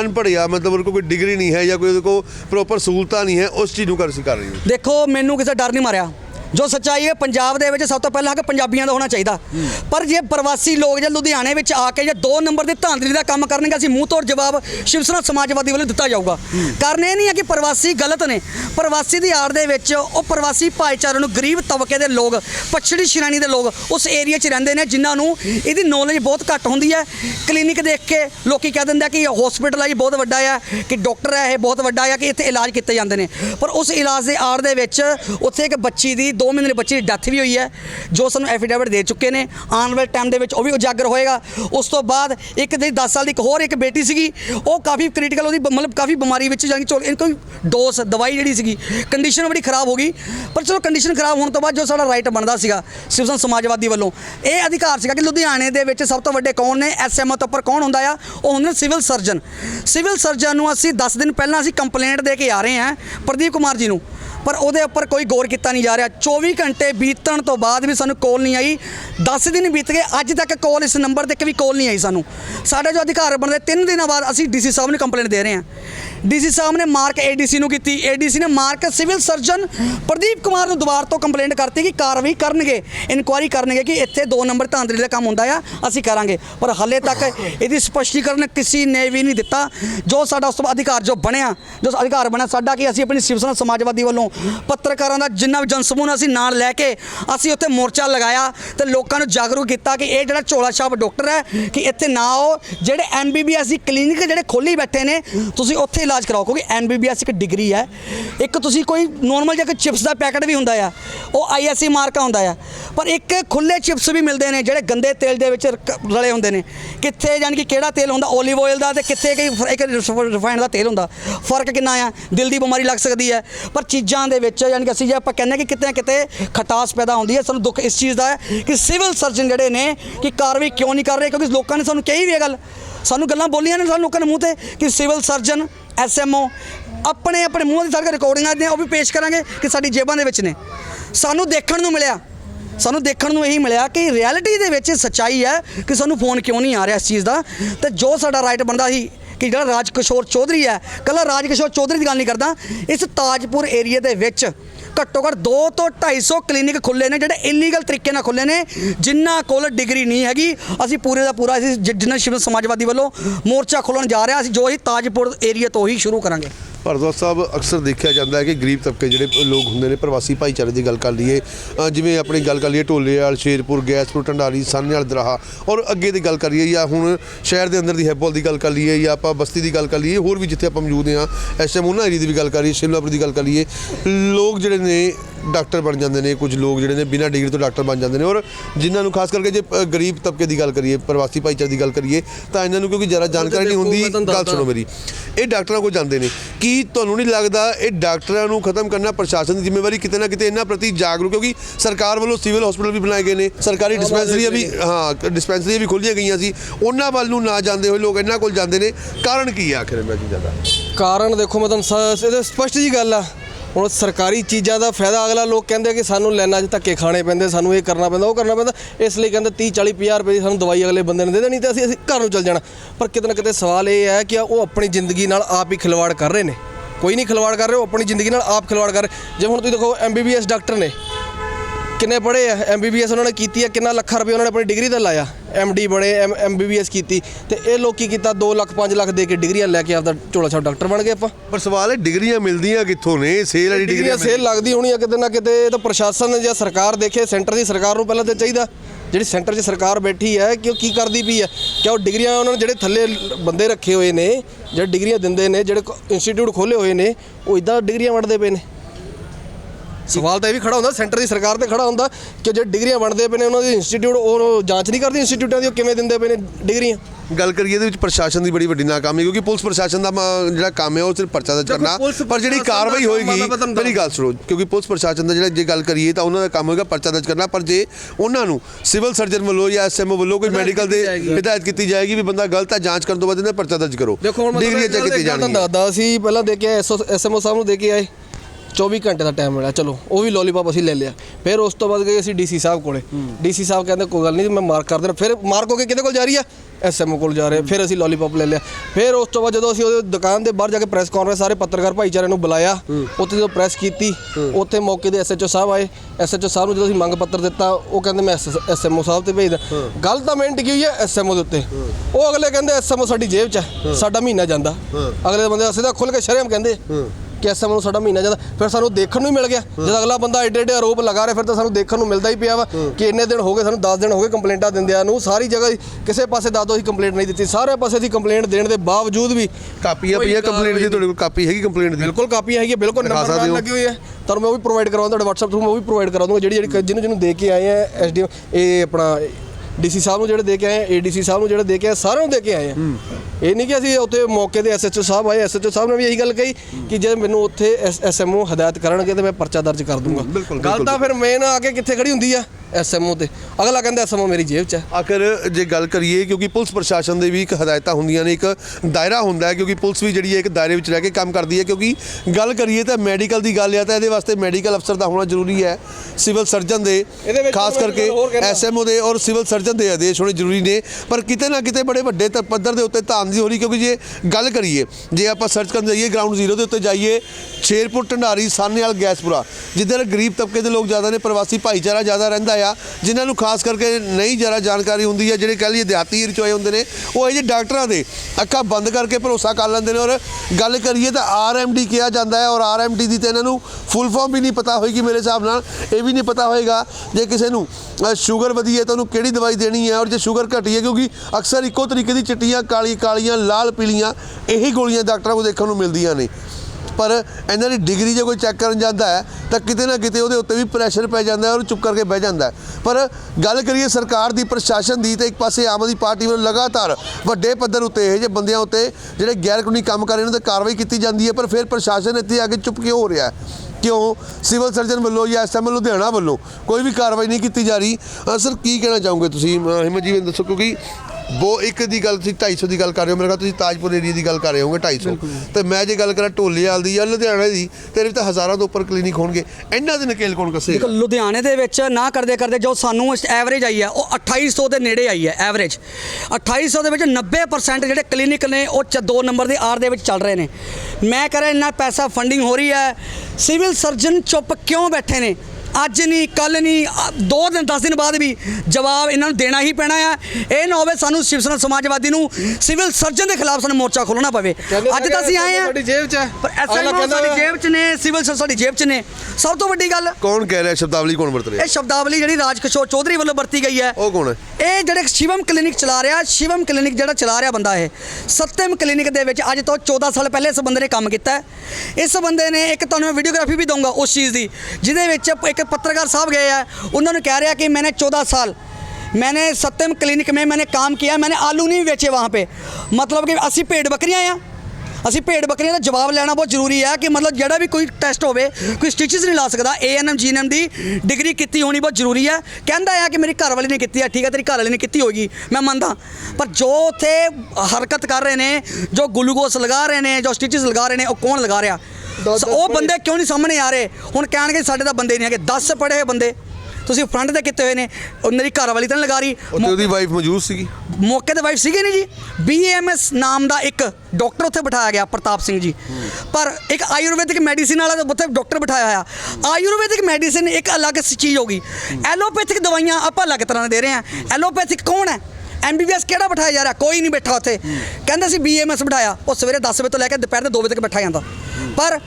ਅਨਪੜ੍ਹਿਆ ਮਤਲਬ ਉਹਦੇ ਕੋਲ ਕੋਈ ਡਿਗਰੀ ਨਹੀਂ ਹੈ ਜਾਂ ਕੋਈ ਉਹਦੇ ਕੋਲ ਪ੍ਰੋਪਰ ਸਹੂਲਤਾਂ ਨਹੀਂ ਹੈ ਉਸ ਚੀਜ਼ ਨੂੰ ਕਰ ਕਰ ਰਹੇ ਹੋ? ਦੇਖੋ ਮੈਨੂੰ ਕਿਸੇ ਡਰ ਨਹੀਂ ਮਾਰਿਆ। ਜੋ ਸੱਚਾਈ ਹੈ, ਪੰਜਾਬ ਦੇ ਵਿੱਚ ਸਭ ਤੋਂ ਪਹਿਲਾਂ ਹੱਕ ਪੰਜਾਬੀਆਂ ਦਾ ਹੋਣਾ ਚਾਹੀਦਾ। ਪਰ ਜੇ ਪ੍ਰਵਾਸੀ ਲੋਕ ਜਾਂ ਲੁਧਿਆਣੇ ਵਿੱਚ ਆ ਕੇ ਜੇ ਦੋ ਨੰਬਰ ਦੇ ਧਾਂਦਲੀ ਦਾ ਕੰਮ ਕਰਨਗੇ, ਅਸੀਂ ਮੂੰਹ ਤੋੜ ਜਵਾਬ ਸ਼ਿਵ ਸਮਾਜਵਾਦੀ ਵੱਲੋਂ ਦਿੱਤਾ ਜਾਊਗਾ। ਕਾਰਨ ਇਹ ਨਹੀਂ ਹੈ ਕਿ ਪ੍ਰਵਾਸੀ ਗਲਤ ਨੇ। ਪ੍ਰਵਾਸੀ ਦੀ ਆੜ ਦੇ ਵਿੱਚ ਉਹ ਪ੍ਰਵਾਸੀ ਭਾਈਚਾਰੇ ਨੂੰ ਗਰੀਬ ਤਬਕੇ ਦੇ ਲੋਕ, ਪਛੜੀ ਸ਼੍ਰੇਣੀ ਦੇ ਲੋਕ ਉਸ ਏਰੀਆ 'ਚ ਰਹਿੰਦੇ ਨੇ, ਜਿਨ੍ਹਾਂ ਨੂੰ ਇਹਦੀ ਨੌਲੇਜ ਬਹੁਤ ਘੱਟ ਹੁੰਦੀ ਹੈ। ਕਲੀਨਿਕ ਦੇਖ ਕੇ ਲੋਕੀ ਕਹਿ ਦਿੰਦੇ ਆ ਕਿ ਹਸਪੀਟਲ ਆ ਜੀ ਬਹੁਤ ਵੱਡਾ ਆ, ਕਿ ਡਾਕਟਰ ਹੈ ਇਹ ਬਹੁਤ ਵੱਡਾ ਆ, ਕਿ ਇੱਥੇ ਇਲਾਜ ਕੀਤੇ ਜਾਂਦੇ ਨੇ। ਪਰ ਉਸ ਇਲਾਜ ਦੇ ਆੜ ਦੇ ਵਿੱਚ ਉੱਥੇ ਇੱਕ ਬੱਚੀ ਦੀ 2 ਮਹੀਨੇ ਦੇ ਬੱਚੇ ਦੀ ਡੈਥ ਵੀ ਹੋਈ ਹੈ, ਜੋ ਸਾਨੂੰ ਐਫੀਡੇਵਿਟ ਦੇ ਚੁੱਕੇ ਨੇ। ਆਉਣ ਵਾਲੇ ਟਾਈਮ ਦੇ ਵਿੱਚ ਉਹ ਵੀ ਉਜਾਗਰ ਹੋਏਗਾ। ਉਸ ਤੋਂ ਬਾਅਦ ਇੱਕ ਦੇ 10 ਸਾਲ ਦੀ ਇੱਕ ਹੋਰ ਇੱਕ ਬੇਟੀ ਸੀਗੀ, ਉਹ ਕਾਫੀ ਕ੍ਰਿਟੀਕਲ ਉਹਦੀ ਮਤਲਬ ਕਾਫੀ ਬਿਮਾਰੀ ਵਿੱਚ ਜਾਨੀ ਚੋ ਇਹ ਕੋਈ ਡੋਸ ਦਵਾਈ ਜਿਹੜੀ ਸੀਗੀ ਕੰਡੀਸ਼ਨ ਬੜੀ ਖਰਾਬ ਹੋ ਗਈ। ਪਰ ਚਲੋ ਕੰਡੀਸ਼ਨ ਖਰਾਬ ਹੋਣ ਤੋਂ ਬਾਅਦ ਜੋ ਸਾਡਾ ਰਾਈਟ ਬਣਦਾ ਸੀਗਾ ਸਿਵਸਨ ਸਮਾਜਵਾਦੀ ਵੱਲੋਂ, ਇਹ ਅਧਿਕਾਰ ਸੀਗਾ ਕਿ ਲੁਧਿਆਣੇ ਦੇ ਵਿੱਚ ਸਭ ਤੋਂ ਵੱਡੇ ਕੌਣ ਨੇ ਐਸਐਮਓ ਤੋਂ ਉੱਪਰ ਕੌਣ ਹੁੰਦਾ ਆ? ਉਹ ਹੁੰਦੇ ਨੇ ਸਿਵਲ ਸਰਜਨ ਸਿਵਲ ਸਰਜਨ ਨੂੰ ਅਸੀਂ 10 ਦਿਨ ਪਹਿਲਾਂ ਅਸੀਂ ਕੰਪਲੇਂਟ ਦੇ ਕੇ ਆ ਰਹੇ ਹਾਂ ਪ੍ਰਦੀਪ ਕੁਮਾਰ ਜੀ ਨੂੰ। ਪਰ ਉਹਦੇ ਉੱਪਰ ਕੋਈ ਗੌਰ ਕੀਤਾ ਨਹੀਂ ਜਾ ਰਿਹਾ। 24 ਘੰਟੇ ਬੀਤਣ ਤੋਂ ਬਾਅਦ ਵੀ ਸਾਨੂੰ ਕਾਲ ਨਹੀਂ ਆਈ। 10 ਦਿਨ ਬੀਤ ਗਏ, ਅੱਜ ਤੱਕ ਕਾਲ ਇਸ ਨੰਬਰ ਤੇ ਇੱਕ ਵੀ ਕਾਲ ਨਹੀਂ ਆਈ ਸਾਨੂੰ। ਸਾਡਾ ਜੋ ਅਧਿਕਾਰ ਬਣਦੇ 3 ਦਿਨਾਂ ਬਾਅਦ ਅਸੀਂ ਡੀਸੀ ਸਾਹਿਬ ਨੂੰ ਕੰਪਲੇਂਟ ਦੇ ਰਹੇ ਹਾਂ। ਡੀਸੀ ਸਾਹਿਬ ਨੇ ਮਾਰਕ ਏਡੀਸੀ ਨੂੰ ਕੀਤੀ। ਏਡੀਸੀ ਨੇ mark civil surgeon Pradeep Kumar ਨੂੰ ਦੁਬਾਰ ਤੋਂ ਕੰਪਲੇਂਟ ਕਰਤੀ ਕਿ ਕਾਰਵਾਈ ਕਰਨਗੇ। ਇਨਕੁਆਇਰੀ ਕਰਨਗੇ ਕਿ ਇੱਥੇ 2 ਨੰਬਰ ਧਾਂਦਲੀ ਦਾ ਕੰਮ ਹੁੰਦਾ ਆ, ਅਸੀਂ ਕਰਾਂਗੇ। ਪਰ ਹਾਲੇ ਤੱਕ ਇਹਦੀ ਸਪਸ਼ਟੀਕਰਨ ਕਿਸੇ ਨੇ ਵੀ ਨਹੀਂ ਦਿੱਤਾ। ਜੋ ਸਾਡਾ ਉਸ ਤੋਂ ਬਾਅਦ ਅਧਿਕਾਰ ਜੋ ਬਣਿਆ, ਜੋ ਅਧਿਕਾਰ ਬਣਿਆ, ਸਾਡਾ ਕਿ ਅਸੀਂ ਆਪਣੀ ਸਿਵਸਨਾ ਸਮਾਜਵਾਦੀ ਵੱਲੋਂ ਪੱਤਰਕਾਰਾਂ ਦਾ ਜਿੰਨਾ ਵੀ ਜਨਸਮੂਹ ਨੂੰ ਅਸੀਂ ਨਾਲ ਲੈ ਕੇ ਅਸੀਂ ਉੱਥੇ ਮੋਰਚਾ ਲਗਾਇਆ ਤੇ ਲੋਕਾਂ ਨੂੰ ਜਾਗਰੂਕ ਕੀਤਾ ਕਿ ਇਹ ਜਿਹੜਾ ਝੋਲਾ ਛਾਪ ਡਾਕਟਰ ਹੈ ਕਿ ਇੱਥੇ ਨਾ ਆਓ। ਜਿਹੜੇ ਐਮਬੀਬੀਐਸ ਦੀ ਕਲੀਨਿਕ ਜਿਹੜੇ ਖੋਲੀ ਬੈਠੇ ਨੇ, ਤੁਸੀਂ ਉੱਥੇ ਇਲਾਜ ਕਰਾਓ, ਕਿਉਂਕਿ ਐਮਬੀਬੀਐਸ ਇੱਕ ਡਿਗਰੀ ਹੈ। ਇੱਕ ਤੁਸੀਂ ਕੋਈ ਨੋਰਮਲ ਜਿਹਾ ਚਿਪਸ ਦਾ ਪੈਕਟ ਵੀ ਹੁੰਦਾ ਆ, ਉਹ ਆਈਐਸਸੀ ਮਾਰਕਾ ਹੁੰਦਾ ਆ। ਪਰ ਇੱਕ ਖੁੱਲੇ ਚਿਪਸ ਵੀ ਮਿਲਦੇ ਨੇ, ਜਿਹੜੇ ਗੰਦੇ ਤੇਲ ਦੇ ਵਿੱਚ ਰਲੇ ਹੁੰਦੇ ਨੇ। ਕਿੱਥੇ ਯਾਨੀ ਕਿ ਕਿਹੜਾ ਤੇਲ ਹੁੰਦਾ? 올ਿਵ ਆਇਲ ਦਾ ਤੇ ਕਿੱਥੇ ਕਿ ਇੱਕ ਰਿਫਾਈਨਡ ਦਾ ਤੇਲ ਹੁੰਦਾ। ਫ਼ਰਕ ਕਿੰਨਾ ਆ? ਦਿਲ ਦੀ ਬਿਮਾਰੀ ਲੱਗ ਸਕਦੀ ਹੈ। ਪਰ ਚੀਜ਼ਾਂ ਦੇ ਵਿੱਚ ਯਾਨੀ ਕਿ ਅਸੀਂ ਜੇ ਆਪਾਂ ਕਹਿੰਦੇ ਕਿ ਕਿਤੇ ਨਾ ਕਿਤੇ ਖਟਾਸ ਪੈਦਾ ਹੁੰਦੀ ਹੈ, ਸਾਨੂੰ ਦੁੱਖ ਇਸ ਚੀਜ਼ ਦਾ ਹੈ ਕਿ ਸਿਵਲ ਸਰਜਨ ਜਿਹੜੇ ਨੇ, ਕਿ ਕਾਰਵਾਈ ਕਿਉਂ ਨਹੀਂ ਕਰ ਰਹੇ? ਕਿਉਂਕਿ ਲੋਕਾਂ ਨੇ ਸਾਨੂੰ ਕਹੀ ਵੀ ਇਹ ਗੱਲ। ਸਾਨੂੰ ਗੱਲਾਂ ਬੋਲੀਆਂ ਨੇ, ਸਾਨੂੰ ਲੋਕਾਂ ਦੇ ਮੂੰਹ ਤੇ ਕਿ ਸਿਵਲ ਸਰਜਨ ਐਸਐਮਓ ਆਪਣੇ ਆਪਣੇ ਮੂੰਹ ਦੀ ਸਾਰੀਆਂ ਰਿਕਾਰਡਿੰਗਾਂ ਨੇ ਉਹ ਵੀ ਪੇਸ਼ ਕਰਾਂਗੇ ਕਿ ਸਾਡੀ ਜੇਬਾਂ ਦੇ ਵਿੱਚ ਨੇ। ਸਾਨੂੰ ਦੇਖਣ ਨੂੰ ਮਿਲਿਆ। ਸਾਨੂੰ ਦੇਖਣ ਨੂੰ ਇਹੀ ਮਿਲਿਆ ਕਿ ਰਿਐਲਿਟੀ ਦੇ ਵਿੱਚ ਸੱਚਾਈ ਹੈ ਕਿ ਸਾਨੂੰ ਫੋਨ ਕਿਉਂ ਨਹੀਂ ਆ ਰਿਹਾ ਇਸ ਚੀਜ਼ ਦਾ। ਤੇ ਜੋ ਸਾਡਾ ਰਾਈਟ ਬਣਦਾ ਸੀ ਕਿ ਜਿਹੜਾ ਰਾਜ ਕਿਸ਼ੋਰ ਚੌਧਰੀ ਹੈ, ਕੱਲਾ ਰਾਜ ਕਿਸ਼ੋਰ ਚੌਧਰੀ ਦੀ ਗੱਲ ਨਹੀਂ ਕਰਦਾ, ਇਸ ਤਾਜਪੁਰ ਏਰੀਆ ਦੇ ਵਿੱਚ ਘੱਟੋ ਘੱਟ 2 ਤੋਂ 250 ਕਲੀਨਿਕ ਖੁੱਲੇ ਨੇ ਜਿਹੜੇ ਇਲੀਗਲ ਤਰੀਕੇ ਨਾਲ ਖੁੱਲੇ ਨੇ, ਜਿਨ੍ਹਾਂ ਕੋਲ ਡਿਗਰੀ ਨਹੀਂ ਹੈਗੀ। ਅਸੀਂ ਪੂਰੇ ਦਾ ਪੂਰਾ ਅਸੀਂ ਜਿ- ਜਿੰਨਾ ਸ਼ਿਵ, ਸਮਾਜਵਾਦੀ ਵੱਲੋਂ ਮੋਰਚਾ ਖੋਲਣ ਜਾ ਰਿਹਾ ਅਸੀਂ ਜੋ ਅਸੀਂ ਤਾਜਪੁਰ ਏਰੀਆ ਤੋਂ ਹੀ ਸ਼ੁਰੂ ਕਰਾਂਗੇ। ਭਾਰਦਵਾਜ ਸਾਹਿਬ, ਅਕਸਰ ਦੇਖਿਆ ਜਾਂਦਾ ਹੈ ਕਿ ਗਰੀਬ ਤਬਕੇ ਜਿਹੜੇ ਲੋਕ ਹੁੰਦੇ ਨੇ, ਪ੍ਰਵਾਸੀ ਭਾਈਚਾਰੇ ਦੀ ਗੱਲ ਕਰ ਲਈਏ ਜਿਵੇਂ ਆਪਣੀ ਗੱਲ ਕਰ ਲਈਏ ਢੋਲੇਵਾਲ ਸ਼ੇਰਪੁਰ, ਗੈਸਪੁਰ ਟੰਡਾਰੀ ਸਾਹਨੇਵਾਲ ਦਰਾਹਾ, ਔਰ ਅੱਗੇ ਦੀ ਗੱਲ ਕਰੀਏ ਜਾਂ ਹੁਣ ਸ਼ਹਿਰ ਦੇ ਅੰਦਰ ਦੀ ਹੈਬੋਲ ਦੀ ਗੱਲ ਕਰ ਲਈਏ ਜਾਂ ਆਪਾਂ ਬਸਤੀ ਦੀ ਗੱਲ ਕਰ ਲਈਏ, ਹੋਰ ਵੀ ਜਿੱਥੇ ਆਪਾਂ ਮੌਜੂਦ ਹਾਂ ਇਸ ਟਾਈਮ ਉਹਨਾਂ ਏਰੀਆ ਦੀ ਵੀ ਗੱਲ ਕਰੀਏ ਸ਼ਿਮਲਾਪੁਰ ਦੀ ਗੱਲ ਕਰ ਲਈਏ, ਲੋਕ ਜਿਹੜੇ ਨੇ ਡਾਕਟਰ ਬਣ ਜਾਂਦੇ ਨੇ ਕੁਝ ਲੋਕ ਜਿਹੜੇ ਨੇ ਬਿਨਾਂ ਡਿਗਰੀ ਤੋਂ ਡਾਕਟਰ ਬਣ ਜਾਂਦੇ ਨੇ ਔਰ ਜਿਨ੍ਹਾਂ ਨੂੰ ਖਾਸ ਕਰਕੇ ਜੇ ਗਰੀਬ ਤਬਕੇ ਦੀ ਗੱਲ ਕਰੀਏ ਪ੍ਰਵਾਸੀ ਭਾਈਚਾਰੇ ਦੀ ਗੱਲ ਕਰੀਏ ਤਾਂ ਇਹਨਾਂ ਨੂੰ ਕਿਉਂਕਿ ਜ਼ਿਆਦਾ ਜਾਣਕਾਰੀ ਨਹੀਂ ਹੁੰਦੀ ਮੈਂ ਗੱਲ। ਸੁਣੋ ਮੇਰੀ। ਇਹ ਡਾਕਟਰਾਂ ਕੋਲ ਜਾਂਦੇ ਨੇ। ਕੀ ਤੁਹਾਨੂੰ ਨਹੀਂ ਲੱਗਦਾ ਇਹ ਡਾਕਟਰਾਂ ਨੂੰ ਖਤਮ ਕਰਨਾ ਪ੍ਰਸ਼ਾਸਨ ਦੀ ਜ਼ਿੰਮੇਵਾਰੀ ਕਿਤੇ ਨਾ ਕਿਤੇ ਇਹਨਾਂ ਪ੍ਰਤੀ ਜਾਗਰੂਕ ਕਿਉਂਕਿ ਸਰਕਾਰ ਵੱਲੋਂ ਸਿਵਲ ਹਸਪੀਟਲ ਵੀ ਬਣਾਏ ਗਏ ਨੇ ਸਰਕਾਰੀ ਡਿਸਪੈਂਸਰੀਆਂ ਵੀ ਹਾਂ ਡਿਸਪੈਂਸਰੀਆਂ ਵੀ ਖੋਲ੍ਹੀਆਂ ਗਈਆਂ ਸੀ। ਉਹਨਾਂ ਵੱਲ ਨੂੰ ਨਾ ਜਾਂਦੇ ਹੋਏ ਲੋਕ ਇਹਨਾਂ ਕੋਲ ਜਾਂਦੇ ਨੇ। ਕਾਰਨ ਕੀ ਆਖਿਰ ਇਹਨਾਂ ਚੀਜ਼ਾਂ ਦਾ ਕਾਰਨ ਦੇਖੋ ਮੈਂ ਤੁਹਾਨੂੰ ਇਹਦੇ ਸਪਸ਼ਟ ਜੀ ਗੱਲ ਆ। ਹੁਣ ਸਰਕਾਰੀ ਚੀਜ਼ਾਂ ਦਾ ਫਾਇਦਾ ਅਗਲਾ ਲੋਕ ਕਹਿੰਦੇ ਕਿ ਸਾਨੂੰ ਲੈਣਾ 'ਚ ਧੱਕੇ ਖਾਣੇ ਪੈਂਦੇ, ਸਾਨੂੰ ਇਹ ਕਰਨਾ ਪੈਂਦਾ, ਉਹ ਕਰਨਾ ਪੈਂਦਾ, ਇਸ ਲਈ ਕਹਿੰਦੇ 30 40 50 ਰੁਪਏ ਦੀ ਸਾਨੂੰ ਦਵਾਈ ਅਗਲੇ ਬੰਦੇ ਨੇ ਦੇ ਦੇਣੀ ਤੇ ਅਸੀਂ ਅਸੀਂ ਘਰ ਨੂੰ ਚੱਲ ਜਾਣਾ। ਪਰ ਕਿਤੇ ਨਾ ਕਿਤੇ ਸਵਾਲ ਇਹ ਹੈ ਕਿ ਉਹ ਆਪਣੀ ਜ਼ਿੰਦਗੀ ਨਾਲ ਆਪ ਹੀ ਖਿਲਵਾੜ ਕਰ ਰਹੇ ਨੇ। ਕੋਈ ਨਹੀਂ ਖਿਲਵਾੜ ਕਰ ਰਹੇ, ਉਹ ਆਪਣੀ ਜ਼ਿੰਦਗੀ ਨਾਲ ਆਪ ਖਿਲਵਾੜ ਕਰ ਰਹੇ। ਜੇ ਹੁਣ ਤੁਸੀਂ ਦੇਖੋ ਐਮਬੀਬੀਐਸ ਡਾਕਟਰ ਨੇ ਕਿੰਨੇ ਪੜ੍ਹੇ ਆ? ਐਮਬੀਬੀਐਸ ਉਹਨਾਂ ਨੇ ਕੀਤੀ ਆ ਕਿੰਨਾ ਲੱਖਾਂ ਰੁਪਏ ਉਹਨਾਂ ਨੇ ਆਪਣੀ ਡਿਗਰੀ ਤੇ ਲਾਇਆ? ਐਮਡੀ ਬਣੇ ਐਮਬੀਬੀਐਸ ਕੀਤੀ। ਤੇ ਇਹ ਲੋਕ ਕੀ ਕੀਤਾ? 2 ਲੱਖ 5 ਲੱਖ ਦੇ ਕੇ ਡਿਗਰੀਆਂ ਲੈ ਕੇ ਆਪਦਾ ਝੋਲਾ ਛਾਪ ਡਾਕਟਰ ਬਣ ਗਏ ਆਪਾਂ। ਪਰ ਸਵਾਲ ਹੈ ਡਿਗਰੀਆਂ ਮਿਲਦੀਆਂ ਕਿੱਥੋਂ ਨੇ? ਸੇਲ ਵਾਲੀ ਡਿਗਰੀਆਂ ਡਿਗਰੀਆਂ ਸੇਲ ਲੱਗਦੀ ਹੋਣੀ ਆ ਕਿਤੇ ਨਾ ਕਿਤੇ ਇਹ ਤਾਂ ਪ੍ਰਸ਼ਾਸਨ ਜਾਂ ਸਰਕਾਰ ਦੇਖੇ ਸੈਂਟਰ ਦੀ ਸਰਕਾਰ ਨੂੰ ਪਹਿਲਾਂ ਤੇ ਚਾਹੀਦਾ। ਜਿਹੜੀ ਸੈਂਟਰ 'ਚ ਸਰਕਾਰ ਬੈਠੀ ਹੈ ਕਿ ਉਹ ਕੀ ਕਰਦੀ ਪਈ ਹੈ? ਕਿ ਉਹ ਡਿਗਰੀਆਂ ਉਹਨਾਂ ਨੇ ਜਿਹੜੇ ਥੱਲੇ ਬੰਦੇ ਰੱਖੇ ਹੋਏ ਨੇ ਜਿਹੜੇ ਡਿਗਰੀਆਂ ਦਿੰਦੇ ਨੇ ਜਿਹੜੇ ਇੰਸਟੀਚਿਊਟ ਖੋਲੇ ਹੋਏ ਨੇ ਉਹ ਇਦਾਂ ਡਿਗਰੀਆਂ ਵੰਡਦੇ ਪਏ ਨੇ। ਸਵਾਲ ਤਾਂ ਇਹ ਵੀ ਖੜਾ ਹੁੰਦਾ ਸੈਂਟਰ ਦੀ ਸਰਕਾਰ ਤੇ ਖੜਾ ਹੁੰਦਾ ਕਿ ਜਿਹੜੇ ਡਿਗਰੀਆਂ ਵੰਡਦੇ ਪਏ ਨੇ ਉਹਨਾਂ ਦੀ ਇੰਸਟੀਚਿਊਟ ਉਹ ਜਾਂਚ ਨਹੀਂ ਕਰਦੀ ਇੰਸਟੀਚਿਊਟਾਂ ਦੀ ਉਹ ਕਿਵੇਂ ਦਿੰਦੇ ਪਏ ਨੇ ਡਿਗਰੀਆਂ? ਗੱਲ ਕਰੀਏ ਇਹਦੇ ਵਿੱਚ ਪ੍ਰਸ਼ਾਸਨ ਦੀ ਬੜੀ ਵੱਡੀ ਨਾਕਾਮੀ ਕਿਉਂਕਿ ਪੁਲਿਸ ਪ੍ਰਸ਼ਾਸਨ ਦਾ ਜਿਹੜਾ ਕੰਮ ਹੈ ਉਹ ਸਿਰਫ ਪਰਚਾ ਦਰਜ ਕਰਨਾ ਪਰ ਜਿਹੜੀ ਕਾਰਵਾਈ ਹੋਏਗੀ ਮੇਰੀ ਗੱਲ ਸੁਣੋ ਕਿਉਂਕਿ ਪੁਲਿਸ ਪ੍ਰਸ਼ਾਸਨ ਦਾ ਜਿਹੜਾ ਜੇ ਗੱਲ ਕਰੀਏ ਤਾਂ ਉਹਨਾਂ ਦਾ ਕੰਮ ਹੋਏਗਾ ਪਰਚਾ ਦਰਜ ਕਰਨਾ ਪਰ ਜੇ ਉਹਨਾਂ ਨੂੰ ਸਿਵਲ ਸਰਜਨ ਵੱਲੋਂ ਜਾਂ ਐਸਐਮਓ ਵੱਲੋਂ ਕੋਈ ਮੈਡੀਕਲ ਦੇ। ਹਦਾਇਤ ਕੀਤੀ ਜਾਏਗੀ ਵੀ ਬੰਦਾ ਗਲਤ ਹੈ ਜਾਂਚ ਕਰਨ ਤੋਂ ਬਾਅਦ ਇਹਦਾ ਪਰਚਾ ਦਰਜ ਕਰੋ ਡਿਗਰੀਆਂ ਚੈੱਕ ਕੀਤੀ ਜਾਣੀ ਦੱਸਦਾ ਅਸੀਂ ਪਹਿਲਾਂ ਦੇ ਕੇ ਆਏ ਐਸਐਮਓ ਸਾਹਿਬ ਨੂੰ ਦੇ ਕੇ ਆਏ 24 ਘੰਟੇ ਦਾ ਟਾਈਮ ਮਿਲਿਆ। ਚਲੋ ਉਹ ਵੀ ਲੋਲੀਪੌਪ ਅਸੀਂ ਲੈ ਲਿਆ। ਫਿਰ ਉਸ ਤੋਂ ਬਾਅਦ ਗਏ ਅਸੀਂ ਡੀਸੀ ਸਾਹਿਬ ਕੋਲੇ। ਡੀਸੀ ਸਾਹਿਬ ਕਹਿੰਦੇ ਕੋਈ ਗੱਲ ਨਹੀਂ ਮੈਂ ਮਾਰਕ ਕਰ ਦੇਣਾ। ਫਿਰ ਮਾਰਕ ਹੋ ਕੇ ਕਿਹਦੇ ਕੋਲ ਜਾ ਰਹੀ ਆ? ਐਸਐਮਓ ਕੋਲ ਜਾ ਰਹੇ ਫਿਰ ਅਸੀਂ ਲੋਲੀਪੌਪ ਲੈ ਲਿਆ। ਫਿਰ ਉਸ ਤੋਂ ਬਾਅਦ ਜਦੋਂ ਅਸੀਂ ਉਹਦੀ ਦੁਕਾਨ ਦੇ ਬਾਹਰ ਜਾ ਕੇ ਪ੍ਰੈਸ ਕਾਨਫਰੰਸ ਸਾਰੇ ਪੱਤਰਕਾਰ ਭਾਈਚਾਰੇ ਨੂੰ ਬੁਲਾਇਆ। ਉੱਥੇ ਜਦੋਂ ਪ੍ਰੈਸ ਕੀਤੀ ਉੱਥੇ ਮੌਕੇ ਦੇ ਐਸਐਚਓ ਸਾਹਿਬ ਆਏ। ਐਸਐਚਓ ਸਾਹਿਬ ਨੂੰ ਜਦੋਂ ਅਸੀਂ ਮੰਗ ਪੱਤਰ ਦਿੱਤਾ ਉਹ ਕਹਿੰਦੇ ਮੈਂ ਐਸਐਮਓ ਸਾਹਿਬ ਤੇ ਭੇਜਦਾ। ਗੱਲ ਤਾਂ ਮੇਨ ਟਿਕੀ ਹੋਈ ਹੈ ਐਸਐਮਓ ਦੇ ਉੱਤੇ। ਉਹ ਅਗਲੇ ਕਹਿੰਦੇ ਐਸਐਮਓ ਸਾਡੀ ਜੇਬ 'ਚ ਹੈ। ਸਾਡਾ ਮਹੀਨਾ ਜਾਂਦਾ। ਅਗਲੇ ਬੰਦੇ ਸਿੱਧਾ ਖੁੱਲ ਕੇ ਸ਼ਰਮ ਕਹਿੰਦੇ ਕਿ ਐਸਐਮਓ ਨੂੰ ਸਾਡਾ ਮਹੀਨਾ ਜਾਂਦਾ ਫਿਰ ਸਾਨੂੰ ਦੇਖਣ ਨੂੰ ਹੀ ਮਿਲ ਗਿਆ। ਜਦ ਅਗਲਾ ਬੰਦਾ ਏਡੇ ਏਡੇ ਆਰੋਪ ਲਗਾ ਰਿਹਾ ਫਿਰ ਤਾਂ ਸਾਨੂੰ ਦੇਖਣ ਨੂੰ ਮਿਲਦਾ ਹੀ ਪਿਆ ਵਾ ਕਿ ਇੰਨੇ ਦਿਨ ਹੋ ਗਏ ਸਾਨੂੰ 10 ਦਿਨ ਹੋ ਗਏ ਕੰਪਲੇਂਟਾਂ ਦਿੰਦਿਆਂ ਨੂੰ। ਸਾਰੀ ਜਗ੍ਹਾ ਹੀ ਕਿਸੇ ਪਾਸੇ ਦੱਸ ਦਿਓ ਅਸੀਂ ਕੰਪਲੇਂਟ ਨਹੀਂ ਦਿੱਤੀ। ਸਾਰੇ ਪਾਸੇ ਦੀ ਕੰਪਲੇਂਟ ਦੇਣ ਦੇ ਬਾਵਜੂਦ ਵੀ ਕਾਪੀਆਂ ਕੋਈ ਪਈਆਂ ਕੰਪਲੇਂਟ ਦੀ ਤੁਹਾਡੇ ਕੋਲ ਕਾਪੀ ਹੈਗੀ ਕੰਪਲੇਂਟ ਦੀ? ਬਿਲਕੁਲ ਕਾਪੀ ਹੈਗੀ ਹੈ, ਬਿਲਕੁਲ ਨੰਬਰ ਹੋ? ਲੱਗੀ ਹੋਈ ਹੈ। ਤੁਹਾਨੂੰ ਮੈਂ ਉਹ ਵੀ ਪ੍ਰੋਵਾਈਡ ਕਰਵਾਉਂਦਾ ਤੁਹਾਡੇ WhatsApp ਤੋਂ ਮੈਂ ਉਹ ਵੀ ਪ੍ਰੋਵਾਈਡ ਕਰਾ ਦੂੰਗਾ ਜਿਹੜੀ ਜਿਹੜੀ ਜਿਹਨੂੰ ਜਿਹਨੂੰ ਦੇ ਕੇ ਆਏ ਆ ਐਸਡੀਐਮ ਇਹ ਆਪਣਾ ਡੀਸੀ ਸਾਹਿਬ ਨੂੰ ਜਿਹੜੇ ਦੇ ਕੇ ਆਏ ਏਡੀਸੀ ਸਾਹਿਬ ਨੂੰ ਜਿਹੜੇ ਦੇ ਕੇ ਆਏ ਸਾਰਿਆਂ ਨੂੰ ਦੇ ਕੇ ਆਏ ਆ। ਇਹ ਨਹੀਂ ਕਿ ਅਸੀਂ ਉੱਥੇ ਮੌਕੇ ਤੇ ਐਸਐਚਓ ਸਾਹਿਬ ਆਏ ਐਸਐਚਓ ਸਾਹਿਬ ਨੇ ਵੀ ਇਹੀ ਗੱਲ ਕਹੀ ਕਿ ਜੇ ਮੈਨੂੰ ਉੱਥੇ ਐਸਐਮਓ ਹਦਾਇਤ ਕਰਨਗੇ ਤੇ ਮੈਂ ਪਰਚਾ ਦਰਜ ਕਰ ਦੂੰਗਾ। ਗੱਲ। ਤਾਂ ਫਿਰ ਮੇਨ ਆ ਕੇ ਕਿੱਥੇ ਖੜੀ ਹੁੰਦੀ ਆ? ਐਸਐਮਓ ਤੇ। ਅਗਲਾ ਕਹਿੰਦਾ ਐਸਐਮਓ ਮੇਰੀ ਜੇਬ 'ਚ ਆਖਰ ਜੇ ਗੱਲ ਕਰੀਏ ਕਿਉਂਕਿ ਪੁਲਿਸ ਪ੍ਰਸ਼ਾਸਨ ਦੇ ਵੀ ਇੱਕ ਹਦਾਇਤਾਂ ਹੁੰਦੀਆਂ ਨੇ ਇੱਕ ਦਾਇਰਾ ਹੁੰਦਾ ਹੈ ਕਿਉਂਕਿ ਪੁਲਿਸ ਵੀ ਜਿਹੜੀ ਹੈ ਇੱਕ ਦਾਇਰੇ ਵਿੱਚ ਰਹਿ ਕੇ ਕੰਮ ਕਰਦੀ ਹੈ ਕਿਉਂਕਿ ਗੱਲ ਕਰੀਏ ਤਾਂ ਮੈਡੀਕਲ ਦੀ ਗੱਲ ਆ ਤਾਂ ਇਹਦੇ ਵਾਸਤੇ ਮੈਡੀਕਲ ਅਫਸਰ ਦਾ ਹੋਣਾ ਜ਼ਰੂਰੀ ਹੈ। ਸਿਵਲ ਸਰਜਨ ਦੇ ਖਾਸ ਕਰਕੇ। ਐਸਐਮਓ ਦੇ ਔਰ ਸਿਵਲ ਸਰਜਨ ਦੇ ਆਦੇਸ਼ ਹੋਣੇ ਜ਼ਰੂਰੀ ਨੇ। ਪਰ ਕਿਤੇ ਨਾ ਕਿਤੇ ਬੜੇ ਵੱਡੇ ਤ- ਪੱਧਰ ਦੇ ਉੱਤੇ ਧਾਨ ਦੀ ਹੋ ਰਹੀ ਕਿਉਂਕਿ ਜੇ ਗੱਲ ਕਰੀਏ, ਜੇ ਆਪਾਂ ਸਰਚ ਕਰਨ ਜਾਈਏ ਗਰਾਊਂਡ ਜ਼ੀਰੋ ਦੇ ਉੱਤੇ ਜਾਈਏ, ਸ਼ੇਰਪੁਰ ਢੰਡਾਰੀ ਸਾਹਨੇਵਾਲ ਗੈਸਪੁਰਾ, ਜਿੱਧਰ ਗਰੀਬ ਤਬਕੇ ਦੇ ਲੋਕ ਜ਼ਿਆਦਾ ਨੇ, ਪ੍ਰਵਾਸੀ ਭਾਈਚਾਰਾ ਜ਼ਿਆਦਾ ਰਹਿੰਦਾ ਆ, ਜਿਨ੍ਹਾਂ ਨੂੰ ਖਾਸ ਕਰਕੇ ਨਹੀਂ ਜ਼ਿਆਦਾ ਜਾਣਕਾਰੀ ਹੁੰਦੀ ਹੈ ਜਿਹੜੇ ਕਹਿ ਲਈਏ ਦਿਹਾਤੀ ਰਚੋਏ ਹੁੰਦੇ ਨੇ, ਉਹ ਇਹ ਜਿਹੇ ਡਾਕਟਰਾਂ ਦੇ ਅੱਖਾਂ ਬੰਦ ਕਰਕੇ ਭਰੋਸਾ ਕਰ ਲੈਂਦੇ ਨੇ ਔਰ ਗੱਲ ਕਰੀਏ ਤਾਂ ਆਰਐਮਡੀ ਕਿਹਾ ਜਾਂਦਾ ਹੈ ਔਰ ਆਰਐਮਡੀ ਦੀ ਤਾਂ ਇਹਨਾਂ ਨੂੰ ਫੁੱਲ ਫਾਰਮ ਵੀ ਨਹੀਂ ਪਤਾ ਹੋਏਗੀ ਮੇਰੇ ਹਿਸਾਬ ਨਾਲ, ਇਹ ਵੀ ਨਹੀਂ ਪਤਾ ਹੋਏਗਾ ਜੇ ਕਿਸੇ ਨੂੰ ਸ਼ੂਗਰ ਵਧੀ ਹੈ ਤਾਂ ਉਹਨੂੰ ਕਿਹੜੀ ਦਵਾਈ ਦੇਣੀ ਹੈ ਔਰ ਜੇ ਸ਼ੂਗਰ ਘਟੀ ਹੈ ਕਿਉਂਕਿ ਅਕਸਰ ਇੱਕੋ ਤਰੀਕੇ ਦੀ ਚਿੱਟੀਆਂ ਕਾਲੀ ਕਾਲੀ ਕਾਲੀਆਂ ਲਾਲ ਪੀਲੀਆਂ ਇਹੀ ਗੋਲੀਆਂ ਡਾਕਟਰਾਂ ਕੋਲ ਦੇਖਣ ਨੂੰ ਮਿਲਦੀਆਂ ਨੇ। ਪਰ ਇਹਨਾਂ ਦੀ ਡਿਗਰੀ ਜੇ ਕੋਈ ਚੈੱਕ ਕਰਨ ਜਾਂਦਾ ਹੈ ਤਾਂ ਕਿਤੇ ਨਾ ਕਿਤੇ ਉਹਦੇ ਉੱਤੇ ਵੀ ਪ੍ਰੈਸ਼ਰ ਪੈ ਜਾਂਦਾ ਹੈ ਔਰ ਚੁੱਪ ਕਰਕੇ ਬਹਿ ਜਾਂਦਾ ਪਰ ਗੱਲ ਕਰੀਏ ਸਰਕਾਰ ਦੀ ਪ੍ਰਸ਼ਾਸਨ ਦੀ ਤਾਂ ਇੱਕ ਪਾਸੇ ਆਮ ਆਦਮੀ ਪਾਰਟੀ ਵੱਲੋਂ ਲਗਾਤਾਰ ਵੱਡੇ ਪੱਧਰ ਉੱਤੇ ਇਹ ਜੇ ਬੰਦਿਆਂ ਉੱਤੇ ਜਿਹੜੇ ਗੈਰ ਕਾਨੂੰਨੀ ਕੰਮ ਕਰ ਰਹੇ ਨੇ ਤੇ ਕਾਰਵਾਈ ਕੀਤੀ ਜਾਂਦੀ ਹੈ ਪਰ ਫਿਰ ਪ੍ਰਸ਼ਾਸਨ ਇੱਥੇ ਆ ਕੇ ਚੁੱਪ ਕਿਉਂ ਹੋ ਰਿਹਾ ਹੈ? ਕਿਉਂ? ਸਿਵਲ ਸਰਜਨ ਵੱਲੋਂ ਜਾਂ ਐਸਐਮ ਲੁਧਿਆਣਾ ਵੱਲੋਂ ਕੋਈ ਵੀ ਕਾਰਵਾਈ ਨਹੀਂ ਕੀਤੀ ਜਾ ਰਹੀ। ਅ, ਸਰ ਕੀ ਕਹਿਣਾ ਚਾਹੋਗੇ ਤੁਸੀਂ? ਅ, ਦੱਸੋ ਕਿਉਂਕਿ ਉਹ ਇੱਕ ਦੀ ਗੱਲ ਤੁਸੀਂ 250 ਦੀ ਗੱਲ ਕਰ ਰਹੇ ਹੋ ਮੇਰੇ ਖਿਆਲ ਤੁਸੀਂ ਤਾਜਪੁਰ ਏਰੀਆ ਦੀ ਗੱਲ ਕਰ ਰਹੇ ਹੋਗੇ 250 ਤੇ ਮੈਂ ਜੇ ਗੱਲ ਕਰਾਂ ਢੋਲੇਵਾਲ ਦੀ ਜਾਂ ਲੁਧਿਆਣਾ ਦੀ ਤੇਰੇ ਵਿੱਚ ਤਾਂ ਹਜ਼ਾਰਾਂ ਤੋਂ ਉੱਪਰ ਕਲੀਨਿਕ ਹੋਣਗੇ। ਇਹਨਾਂ ਦੇ ਨਕੇਲ ਕੌਣ ਦੇਖੋ ਕੱਸੇਗਾ ਲੁਧਿਆਣੇ ਦੇ ਵਿੱਚ ਨਾ ਕਰਦੇ ਕਰਦੇ ਜੋ ਸਾਨੂੰ ਐਵਰੇਜ ਆਈ ਹੈ ਉਹ 2800 ਦੇ ਨੇੜੇ ਆਈ ਹੈ ਐਵਰੇਜ 2800 ਦੇ ਵਿੱਚ 90% ਜਿਹੜੇ ਕਲੀਨਿਕ ਨੇ ਉਹ ਚ ਦੋ ਨੰਬਰ ਦੀ ਆਰ ਦੇ ਵਿੱਚ ਚੱਲ ਰਹੇ ਨੇ। ਮੈਂ ਕਹ ਰਿਹਾ ਇੰਨਾ ਪੈਸਾ ਫੰਡਿੰਗ ਹੋ ਰਹੀ ਹੈ। ਸਿਵਲ ਸਰਜਨ ਚੁੱਪ ਕਿਉਂ ਬੈਠੇ ਨੇ? ਅੱਜ ਨਹੀਂ ਕੱਲ ਨਹੀਂ ਦੋ ਦਿਨ 10 ਦਿਨ ਬਾਅਦ ਵੀ ਜਵਾਬ ਇਹਨਾਂ ਨੂੰ ਦੇਣਾ ਹੀ ਪੈਣਾ ਆ। ਇਹ ਨਾ ਹੋਵੇ ਸਾਨੂੰ ਸ਼ਿਵ ਸੈਨਾ ਸਮਾਜਵਾਦੀ ਨੂੰ ਸਿਵਲ ਸਰਜਨ ਦੇ ਖਿਲਾਫ ਸਾਨੂੰ ਮੋਰਚਾ ਖੋਲਣਾ ਪਵੇ। ਅੱਜ ਤਾਂ ਅਸੀਂ ਆਏ ਆ। ਸਾਡੀ ਜੇਬ 'ਚ ਹੈ। ਪਰ ਕਹਿੰਦਾ ਸਾਡੀ ਜੇਬ 'ਚ ਨੇ ਸਿਵਲ ਸਰਜਨ ਸਾਡੀ ਜੇਬ 'ਚ ਨੇ। ਸਭ ਤੋਂ ਵੱਡੀ ਗੱਲ ਕੌਣ ਕਹਿ ਰਿਹਾ ਸ਼ਬਦਾਵਲੀ ਕੌਣ ਵਰਤ ਰਿਹਾ? ਇਹ ਸ਼ਬਦਾਵਲੀ ਜਿਹੜੀ ਰਾਜ ਕਿਸ਼ੋਰ ਚੌਧਰੀ ਵੱਲੋਂ ਵਰਤੀ ਗਈ ਹੈ। ਉਹ ਕੌਣ ਹੈ? ਇਹ ਜਿਹੜੇ ਸ਼ਿਵਮ ਕਲੀਨਿਕ ਚਲਾ ਰਿਹਾ ਸ਼ਿਵਮ ਕਲੀਨਿਕ ਜਿਹੜਾ ਚਲਾ ਰਿਹਾ ਬੰਦਾ ਇਹ ਸਤਿਅਮ ਕਲੀਨਿਕ ਦੇ ਵਿੱਚ ਅੱਜ ਤੋਂ 14 ਸਾਲ ਪਹਿਲੇ ਇਸ ਬੰਦੇ ਨੇ ਕੰਮ ਕੀਤਾ ਇਸ ਬੰਦੇ ਨੇ ਇੱਕ ਤੁਹਾਨੂੰ ਵੀਡੀਓਗ੍ਰਾਫੀ ਵੀ ਦਊਂਗਾ ਉਸ ਚੀਜ਼ ਦੀ ਜਿਹਦੇ ਵਿੱਚ ਇੱਕ ਪੱਤਰਕਾਰ ਸਾਹਿਬ ਗਏ ਆ ਉਹਨਾਂ ਨੂੰ ਕਹਿ ਰਿਹਾ कि मैंने 14 साल मैंने सत्यम क्लिनिक में मैंने काम किया मैंने आलू नहीं बेचे वहाँ पे मतलब कि ਅਸੀਂ ਭੇਡ ਬੱਕਰੀਆਂ ਆ ਅਸੀਂ ਭੇਡ ਬੱਕਰੀਆਂ ਦਾ ਜਵਾਬ ਲੈਣਾ ਬਹੁਤ ਜ਼ਰੂਰੀ ਹੈ ਕਿ ਮਤਲਬ ਜਿਹੜਾ ਵੀ ਕੋਈ ਟੈਸਟ ਹੋਵੇ ਕੋਈ ਸਟਿਚਸ ਨਹੀਂ ਲਾ ਸਕਦਾ ਏਐਨਐਮ ਜੀਐਨਐਮ ਦੀ ਡਿਗਰੀ ਕੀਤੀ ਹੋਣੀ ਬਹੁਤ ਜ਼ਰੂਰੀ ਹੈ ਕਹਿੰਦਾ ਆ ਕਿ ਮੇਰੀ ਘਰ ਵਾਲੀ ਨੇ ਕੀਤੀ ਹੈ ਠੀਕ ਹੈ ਤੇਰੀ ਘਰ ਵਾਲੀ ਨੇ ਕੀਤੀ ਹੋਗੀ ਮੈਂ ਮੰਨਦਾ ਪਰ ਜੋ ਉੱਥੇ ਹਰਕਤ ਕਰ ਰਹੇ ਨੇ ਜੋ ਗਲੂਕੋਸ ਲਗਾ ਰਹੇ ਨੇ ਜੋ ਸਟਿਚਸ ਲਗਾ ਰਹੇ ਨੇ ਉਹ ਕੌਣ ਲਗਾ ਰਿਹਾ ਦਸ ਉਹ। ਬੰਦੇ ਕਿਉਂ ਨਹੀਂ ਸਾਹਮਣੇ ਆ ਰਹੇ? ਹੁਣ ਕਹਿਣਗੇ ਸਾਡੇ ਤਾਂ ਬੰਦੇ ਨਹੀਂ ਹੈਗੇ 10 ਪੜ੍ਹੇ ਹੋਏ ਬੰਦੇ। ਤੁਸੀਂ ਫਰੰਟ ਤੇ ਕੀਤੇ ਹੋਏ ਨੇ ਉਹ ਮੇਰੀ ਘਰ ਵਾਲੀ ਤਾਂ ਲਗਾ ਰਹੀ। ਉੱਥੇ ਉਹਦੀ ਵਾਈਫ ਮੌਜੂਦ ਸੀਗੀ। ਮੌਕੇ ਤੇ ਵਾਈਫ ਸੀਗੇ ਨਹੀਂ ਜੀ। ਬੀਐਮਐਸ ਨਾਮ ਦਾ ਇੱਕ ਡਾਕਟਰ ਉੱਥੇ ਬਿਠਾਇਆ ਗਿਆ ਪ੍ਰਤਾਪ ਸਿੰਘ ਜੀ। ਪਰ ਇੱਕ ਆਯੁਰਵੈਦਿਕ ਮੈਡੀਸਿਨ ਵਾਲਾ ਤਾਂ ਉੱਥੇ ਡਾਕਟਰ ਬਿਠਾਇਆ ਹੋਇਆ। ਆਯੁਰਵੈਦਿਕ ਮੈਡੀਸਿਨ ਇੱਕ ਅਲੱਗ ਸ- ਚੀਜ਼ ਹੋਗੀ ਐਲੋਪੈਥਿਕ ਦਵਾਈਆਂ ਆਪਾਂ ਅਲੱਗ ਤਰ੍ਹਾਂ ਦੇ ਰਹੇ ਹਾਂ। ਐਲੋਪੈਥਿਕ ਕੌਣ ਹੈ? ਐਮਬੀਬੀਐਸ ਕਿਹੜਾ ਬਿਠਾਇਆ ਜਾ ਰਿਹਾ? ਕੋਈ ਨਹੀਂ ਬੈਠਾ ਉੱਥੇ। ਕਹਿੰਦੇ ਸੀ ਬੀਐਮਐਸ ਬਿਠਾਇਆ। ਉਹ ਸਵੇਰੇ 10 ਵਜੇ ਤੋਂ ਲੈ ਕੇ ਦੁਪਹਿਰ ਦੇ 2 ਵਜੇ ਤੱਕ ਬੈਠਾ ਜਾਂਦਾ। ਪਰ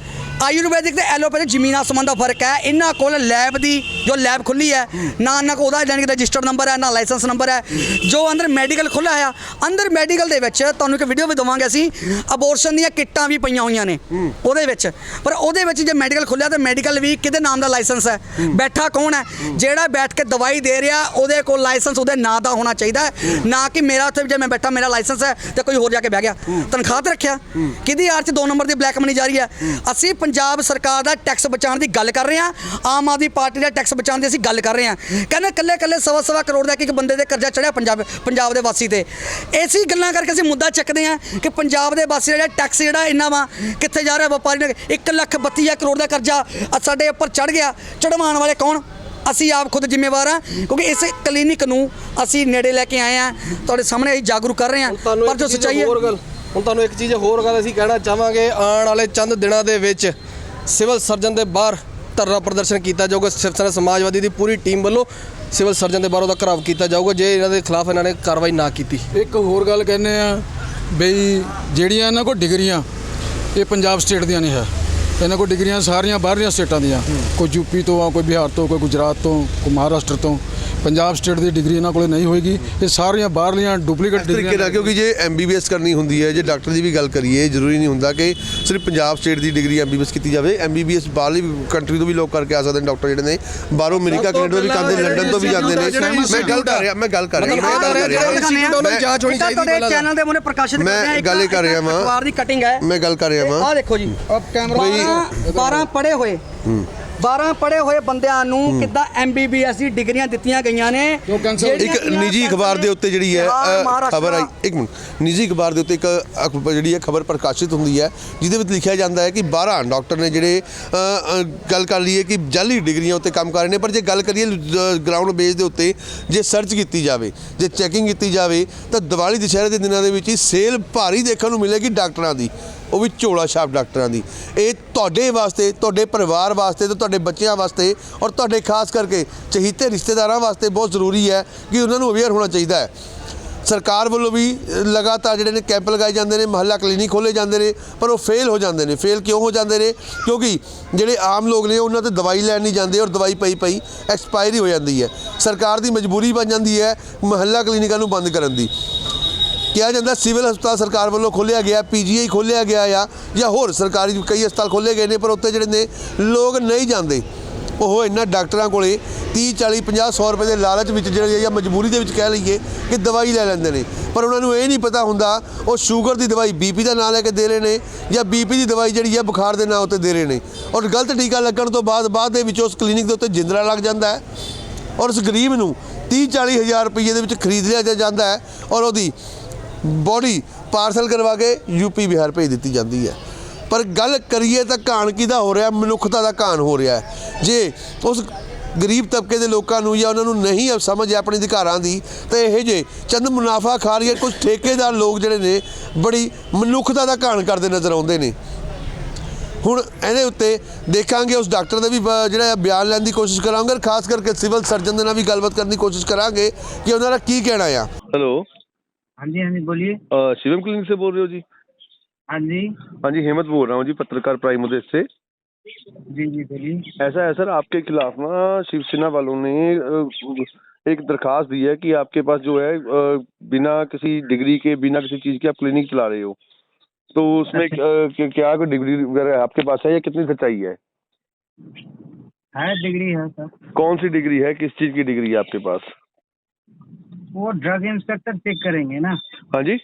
ਆਯੁਰਵੈਦਿਕ ਤੇ ਐਲੋਪੈਥਿਕ ਜ਼ਮੀਨ ਆਸਮਾਨ ਦਾ ਫ਼ਰਕ ਹੈ। ਇਹਨਾਂ ਕੋਲ ਲੈਬ ਦੀ ਜੋ ਲੈਬ ਖੁੱਲੀ ਹੈ, ਨਾ ਇਹਨਾਂ ਕੋਲ ਉਹਦਾ ਯਾਨੀ ਕਿ ਰਜਿਸਟਰਡ ਨੰਬਰ ਹੈ, ਨਾ ਲਾਇਸੈਂਸ ਨੰਬਰ ਹੈ। ਜੋ ਅੰਦਰ ਮੈਡੀਕਲ ਖੁੱਲਾ ਆ ਅੰਦਰ ਮੈਡੀਕਲ ਦੇ ਵਿੱਚ ਤੁਹਾਨੂੰ ਇੱਕ ਵੀਡੀਓ ਵੀ ਦਵਾਂਗੇ ਅਸੀਂ। ਅਬੋਰਸ਼ਨ ਦੀਆਂ ਕਿੱਟਾਂ ਵੀ ਪਈਆਂ ਹੋਈਆਂ ਨੇ ਉਹਦੇ ਵਿੱਚ। ਪਰ ਉਹਦੇ ਵਿੱਚ ਜੇ ਮੈਡੀਕਲ ਖੁੱਲਿਆ ਤਾਂ ਮੈਡੀਕਲ ਵੀ ਕਿਹਦੇ ਨਾਮ ਦਾ ਲਾਇਸੈਂਸ ਹੈ? ਬੈਠਾ ਕੌਣ ਹੈ? ਜਿਹੜਾ ਬੈਠ ਕੇ ਦਵਾਈ ਦੇ ਰਿਹਾ, ਉਹਦੇ ਕੋਲ ਲਾਇਸੈਂਸ ਉਹਦੇ ਨਾਂ ਦਾ ਹੋਣਾ ਚਾਹੀਦਾ ਹੈ। ਨਾ ਕਿ ਮੇਰਾ ਉੱਥੇ ਜੇ ਮੈਂ ਬੈਠਾ, ਮੇਰਾ ਲਾਇਸੈਂਸ ਹੈ ਤੇ ਕੋਈ ਹੋਰ ਜਾ ਕੇ ਬਹਿ ਗਿਆ। ਤਨਖਾਹ ਤੇ ਰੱਖਿਆ। ਕਿਹਦੀ ਆੜ ਚ ਦੋ ਨੰਬਰ ਦੀ ਬਲੈਕ ਮਨੀ ਜਾ ਰਹੀ ਹੈ? ਅਸੀਂ ਪੰਜਾਬ ਸਰਕਾਰ ਦਾ ਟੈਕਸ ਬਚਾਉਣ ਦੀ ਗੱਲ ਕਰ ਰਹੇ ਹਾਂ। ਆਮ ਆਦਮੀ ਪਾਰਟੀ ਦਾ ਟੈਕਸ ਬਚਾਉਣ ਦੀ ਅਸੀਂ ਗੱਲ ਕਰ ਰਹੇ ਹਾਂ। ਕਹਿੰਦੇ ਕੱਲੇ ਕੱਲੇ ਸਵਾ ਸਵਾ ਕਰੋੜ ਦਾ ਇੱਕ ਇੱਕ ਬੰਦੇ ਦੇ ਕਰਜ਼ਾ ਚੜਿਆ ਪੰਜਾਬ ਪੰਜਾਬ ਦੇ ਵਾਸੀ ਤੇ। ਐਸੀ ਗੱਲਾਂ ਕਰਕੇ ਅਸੀਂ ਮੁੱਦਾ ਚੱਕਦੇ ਹਾਂ ਕਿ ਪੰਜਾਬ ਦੇ ਵਾਸੀ ਜਿਹੜਾ ਟੈਕਸ ਜਿਹੜਾ ਇੰਨਾ ਵਾ ਕਿੱਥੇ ਜਾ ਰਿਹਾ ਵਪਾਰੀ ਨੇ 1 ਲੱਖ 32 ਕਰੋੜ ਦਾ ਕਰਜ਼ਾ ਸਾਡੇ ਉੱਪਰ ਚੜ ਗਿਆ। ਚੜਵਾਉਣ ਵਾਲੇ ਕੌਣ? ਅਸੀਂ ਆਪ ਖੁਦ ਜ਼ਿੰਮੇਵਾਰ ਹਾਂ ਕਿਉਂਕਿ ਇਸ ਕਲੀਨਿਕ ਨੂੰ ਅਸੀਂ ਨੇੜੇ ਲੈ ਕੇ ਆਏ ਹਾਂ। ਤੁਹਾਡੇ ਸਾਹਮਣੇ ਅਸੀਂ ਜਾਗਰੂਕ ਕਰ ਰਹੇ ਤੁਹਾਨੂੰ ਪਰ ਜੋ ਸੱਚਾਈ ਹੈ ਹੁਣ ਤੁਹਾਨੂੰ ਇੱਕ ਚੀਜ਼ ਹੋਰ ਗੱਲ ਅਸੀਂ ਕਹਿਣਾ ਚਾਹਾਂਗੇ ਆਉਣ ਵਾਲੇ ਚੰਦ ਦਿਨਾਂ ਦੇ ਵਿੱਚ ਸਿਵਲ ਸਰਜਨ ਦੇ ਬਾਹਰ ਧਰਨਾ ਪ੍ਰਦਰਸ਼ਨ ਕੀਤਾ ਜਾਊਗਾ। ਸ਼ਿਵ ਸੈਨਾ ਸਮਾਜਵਾਦੀ ਦੀ ਪੂਰੀ ਟੀਮ ਵੱਲੋਂ ਸਿਵਲ ਸਰਜਨ ਦੇ ਬਾਹਰ ਉਹਦਾ ਘਰਾਵ ਕੀਤਾ ਜਾਊਗਾ ਜੇ ਇਹਨਾਂ ਦੇ ਖਿਲਾਫ ਇਹਨਾਂ ਨੇ ਕਾਰਵਾਈ ਨਾ ਕੀਤੀ। ਇੱਕ ਹੋਰ ਗੱਲ ਕਹਿੰਦੇ ਆ ਬਈ ਜਿਹੜੀਆਂ ਇਹਨਾਂ ਕੋਲ ਡਿਗਰੀਆਂ ਇਹ ਪੰਜਾਬ ਸਟੇਟ ਦੀਆਂ ਨਹੀਂ ਹੈ। ਇਹਨਾਂ ਕੋਲ ਡਿਗਰੀਆਂ ਸਾਰੀਆਂ ਬਾਹਰਲੀਆਂ ਸਟੇਟਾਂ ਦੀਆਂ। ਕੋਈ ਯੂਪੀ ਤੋਂ ਆ ਕੋਈ ਬਿਹਾਰ ਤੋਂ ਕੋਈ ਗੁਜਰਾਤ ਤੋਂ ਕੋਈ ਮਹਾਰਾਸ਼ਟਰ ਤੋਂ। ਪੰਜਾਬ ਸਟੇਟ ਦੀ ਡਿਗਰੀ ਇਹਨਾਂ ਕੋਲੇ ਨਹੀਂ ਹੋਏਗੀ। ਇਹ ਸਾਰੀਆਂ ਬਾਹਰਲੀਆਂ ਡੁਪਲੀਕੇਟ ਤਰੀਕੇ ਨਾਲ ਕਿਉਂਕਿ ਜੇ ਐਮਬੀਬੀਐਸ ਕਰਨੀ ਹੁੰਦੀ ਹੈ ਜੇ ਡਾਕਟਰ ਦੀ ਵੀ ਗੱਲ ਕਰੀਏ ਜ਼ਰੂਰੀ ਨਹੀਂ ਹੁੰਦਾ ਕਿ ਸਿਰਫ ਪੰਜਾਬ ਸਟੇਟ ਦੀ ਡਿਗਰੀ ਐਮਬੀਬੀਐਸ ਕੀਤੀ ਜਾਵੇ। ਐਮਬੀਬੀਐਸ ਬਾਹਰਲੀ ਕੰਟਰੀ ਤੋਂ ਵੀ ਲੋਕ ਕਰਕੇ ਆ ਸਕਦੇ ਨੇ ਡਾਕਟਰ ਜਿਹੜੇ ਨੇ। ਬਾਹਰੋਂ ਅਮਰੀਕਾ ਕੈਨੇਡਾ ਤੋਂ ਵੀ ਕਰਦੇ ਲੰਡਨ ਤੋਂ ਵੀ ਜਾਂਦੇ ਨੇ। ਮੈਂ ਗੱਲ ਕਰ ਰਿਹਾ ਮੈਂ ਗੱਲ ਕਰ ਰਿਹਾ ਮੈਂ ਗੱਲ ਕਰ ਰਿਹਾ। ਉਹਨਾਂ ਦੀ ਜਾਂਚ ਹੋਣੀ ਚਾਹੀਦੀ ਤੁਹਾਡੇ। ਚੈਨਲ ਦੇ ਮੂਹਰੇ ਪ੍ਰਕਾਸ਼ਿਤ ਮੈਂ ਕਰਦੇ ਹਾਂ ਇੱਕ- ਗੱਲ ਹੀ ਕਰ ਰਿਹਾ ਵਾਂ। ਅਖਬਾਰ ਦੀ ਕਟਿੰਗ ਹੈ। ਮੈਂ ਗੱਲ ਕਰ ਰਿਹਾ ਵਾਂ। ਆਹ ਦੇਖੋ ਜੀ ਅਬ ਕੈਮਰਾ 12 ਪੜੇ ਹੋਏ। 12 ਪੜੇ ਹੋਏ ਬੰਦਿਆਂ ਨੂੰ ਕਿੱਦਾਂ ਐਮਬੀਬੀਐਸ ਦੀ ਡਿਗਰੀਆਂ ਦਿੱਤੀਆਂ ਗਈਆਂ ਨੇ? ਇੱਕ ਨਿੱਜੀ ਅਖਬਾਰ ਦੇ ਉੱਤੇ ਜਿਹੜੀ ਹੈ ਖਬਰ ਆਈ ਇੱਕ ਮਿੰਟ। ਨਿੱਜੀ ਅਖਬਾਰ ਦੇ ਉੱਤੇ ਇੱਕ ਜਿਹੜੀ ਹੈ ਖਬਰ ਪ੍ਰਕਾਸ਼ਿਤ ਹੁੰਦੀ ਹੈ ਜਿਹਦੇ ਵਿੱਚ ਲਿਖਿਆ ਜਾਂਦਾ ਹੈ ਕਿ 12 ਡਾਕਟਰ ਨੇ ਜਿਹੜੇ ਗੱਲ ਕਰ ਲਈਏ ਕਿ ਜਾਲੀ ਡਿਗਰੀਆਂ ਉੱਤੇ ਕੰਮ ਕਰ ਰਹੇ ਨੇ ਪਰ ਜੇ ਗੱਲ ਕਰੀਏ ਗਰਾਊਂਡ ਬੇਸ ਦੇ ਉੱਤੇ ਜੇ ਸਰਚ ਕੀਤੀ ਜਾਵੇ ਜੇ ਚੈਕਿੰਗ ਕੀਤੀ ਜਾਵੇ ਤਾਂ ਦੀਵਾਲੀ ਦੁਸ਼ਹਿਰੇ ਦੇ ਦਿਨਾਂ ਦੇ ਵਿੱਚ ਹੀ ਸੇਲ ਭਾਰੀ ਦੇਖਣ ਨੂੰ ਮਿਲੇਗੀ ਡਾਕਟਰਾਂ ਦੀ। ਉਹ ਵੀ ਝੋਲਾ ਛਾਪ ਡਾਕਟਰਾਂ ਦੀ। ਇਹ ਤੁਹਾਡੇ ਵਾਸਤੇ, ਤੁਹਾਡੇ ਪਰਿਵਾਰ ਵਾਸਤੇ ਤੇ ਤੁਹਾਡੇ ਬੱਚਿਆਂ ਵਾਸਤੇ ਔਰ ਤੁਹਾਡੇ ਖਾਸ ਕਰਕੇ ਚਹੀਤੇ ਰਿਸ਼ਤੇਦਾਰਾਂ ਵਾਸਤੇ ਬਹੁਤ ਜ਼ਰੂਰੀ ਹੈ ਕਿ ਉਹਨਾਂ ਨੂੰ ਅਵੇਅਰ ਹੋਣਾ ਚਾਹੀਦਾ ਹੈ। ਸਰਕਾਰ ਵੱਲੋਂ ਵੀ ਲਗਾਤਾਰ ਜਿਹੜੇ ਨੇ ਕੈਂਪ ਲਗਾਏ ਜਾਂਦੇ ਨੇ, ਮਹੱਲਾ ਕਲੀਨਿਕ ਖੋਲੇ ਜਾਂਦੇ ਨੇ, ਪਰ ਉਹ ਫੇਲ ਹੋ ਜਾਂਦੇ ਨੇ। ਫੇਲ ਕਿਉਂ ਹੋ ਜਾਂਦੇ ਨੇ? ਕਿਉਂਕਿ ਜਿਹੜੇ ਆਮ ਲੋਕ ਨੇ, ਉਹਨਾਂ ਤੇ ਦਵਾਈ ਲੈਣ ਨਹੀਂ ਜਾਂਦੇ ਔਰ ਦਵਾਈ ਪਈ ਪਈ ਐਕਸਪਾਇਰੀ ਹੋ ਜਾਂਦੀ ਹੈ। ਸਰਕਾਰ ਦੀ ਮਜਬੂਰੀ ਬਣ ਜਾਂਦੀ ਹੈ ਮਹੱਲਾ ਕਲੀਨਿਕਾਂ ਨੂੰ ਬੰਦ ਕਰਨ ਦੀ। ਕਿਹਾ ਜਾਂਦਾ ਸਿਵਲ ਹਸਪਤਾਲ ਸਰਕਾਰ ਵੱਲੋਂ ਖੋਲ੍ਹਿਆ ਗਿਆ, ਪੀਜੀਆਈ ਖੋਲ੍ਹਿਆ ਗਿਆ ਆ ਜਾਂ ਹੋਰ ਸਰਕਾਰੀ ਕਈ ਹਸਪਤਾਲ ਖੋਲ੍ਹੇ ਗਏ ਨੇ, ਪਰ ਉੱਥੇ ਜਿਹੜੇ ਨੇ ਲੋਕ ਨਹੀਂ ਜਾਂਦੇ। ਉਹ ਇਹਨਾਂ ਡਾਕਟਰਾਂ ਕੋਲੇ 30 40 50 100 ਰੁਪਏ ਦੇ ਲਾਲਚ ਵਿੱਚ ਜਿਹੜੇ ਜਾਂ ਮਜਬੂਰੀ ਦੇ ਵਿੱਚ ਕਹਿ ਲਈਏ ਕਿ ਦਵਾਈ ਲੈ ਲੈਂਦੇ ਨੇ। ਪਰ ਉਹਨਾਂ ਨੂੰ ਇਹ ਨਹੀਂ ਪਤਾ ਹੁੰਦਾ, ਉਹ ਸ਼ੂਗਰ ਦੀ ਦਵਾਈ ਬੀਪੀ ਦਾ ਨਾਂ ਲੈ ਕੇ ਦੇ ਰਹੇ ਨੇ ਜਾਂ ਬੀਪੀ ਦੀ ਦਵਾਈ ਜਿਹੜੀ ਹੈ ਬੁਖਾਰ ਦੇ ਨਾਂ ਉੱਤੇ ਦੇ ਰਹੇ ਨੇ। ਔਰ ਗਲਤ ਟੀਕਾ ਲੱਗਣ ਤੋਂ ਬਾਅਦ ਬਾਅਦ ਦੇ ਵਿੱਚ ਉਸ ਕਲੀਨਿਕ ਦੇ ਉੱਤੇ ਜਿੰਦਰਾ ਲੱਗ ਜਾਂਦਾ ਹੈ ਔਰ ਉਸ ਗਰੀਬ ਨੂੰ 30 40 ਹਜ਼ਾਰ ਰੁਪਏ ਦੇ ਵਿੱਚ ਖਰੀਦ ਲਿਆ ਜਾਂਦਾ ਹੈ ਔਰ ਉਹਦੀ ਬੋਡੀ ਪਾਰਸਲ ਕਰਵਾ ਕੇ ਯੂਪੀ, ਬਿਹਾਰ ਭੇਜ ਦਿੱਤੀ ਜਾਂਦੀ ਹੈ। ਪਰ ਗੱਲ ਕਰੀਏ ਤਾਂ ਘਾਣ ਕਿਹਦਾ ਹੋ ਰਿਹਾ? ਮਨੁੱਖਤਾ ਦਾ ਘਾਣ ਹੋ ਰਿਹਾ ਹੈ। ਜੇ ਉਸ ਗਰੀਬ ਤਬਕੇ ਦੇ ਲੋਕਾਂ ਨੂੰ ਜਾਂ ਉਹਨਾਂ ਨੂੰ ਨਹੀਂ ਸਮਝ ਹੈ ਆਪਣੇ ਅਧਿਕਾਰਾਂ ਦੀ, ਤਾਂ ਇਹ ਜੇ ਚੰਦ ਮੁਨਾਫਾ ਖਾ ਰਹੀ ਕੁਝ ਠੇਕੇਦਾਰ ਲੋਕ ਜਿਹੜੇ ਨੇ, ਬੜੀ ਮਨੁੱਖਤਾ ਦਾ ਘਾਣ ਕਰਦੇ ਨਜ਼ਰ ਆਉਂਦੇ ਨੇ। ਹੁਣ ਇਹਦੇ ਉੱਤੇ ਦੇਖਾਂਗੇ, ਉਸ ਡਾਕਟਰ ਦਾ ਵੀ ਬ- ਜਿਹੜਾ ਬਿਆਨ ਲੈਣ ਦੀ ਕੋਸ਼ਿਸ਼ ਕਰਾਂਗੇ ਖਾਸ ਕਰਕੇ ਸਿਵਲ ਸਰਜਨ ਦੇ ਨਾਲ ਵੀ ਗੱਲਬਾਤ ਕਰਨ ਦੀ ਕੋਸ਼ਿਸ਼ ਕਰਾਂਗੇ ਕਿ ਉਹਨਾਂ ਦਾ ਕੀ ਕਹਿਣਾ ਆ। ਹੈਲੋ। हाँ जी हाँ जी बोलिए। शिवम क्लिनिक से बोल रहे हो जी? हाँ जी। हाँ जी हेमंत बोल रहा हूँ जी पत्रकार प्राइम उदय से। जी जी बोलिए। ऐसा है सर आपके खिलाफ ना शिवसेना वालों ने एक दरखास्त दी है कि आपके पास जो है बिना किसी डिग्री के बिना किसी चीज़ के आप क्लिनिक चला रहे हो। तो उसमें अ, क्या- क्या कोई डिग्री वगैरह आपके पास है या कितनी सच्चाई है? है डिग्री है सर। कौन सी डिग्री है? किस चीज़ की डिग्री है आपके पास? वो ड्रग इंस्पेक्टर चेक करेंगे ना। हाँ जी।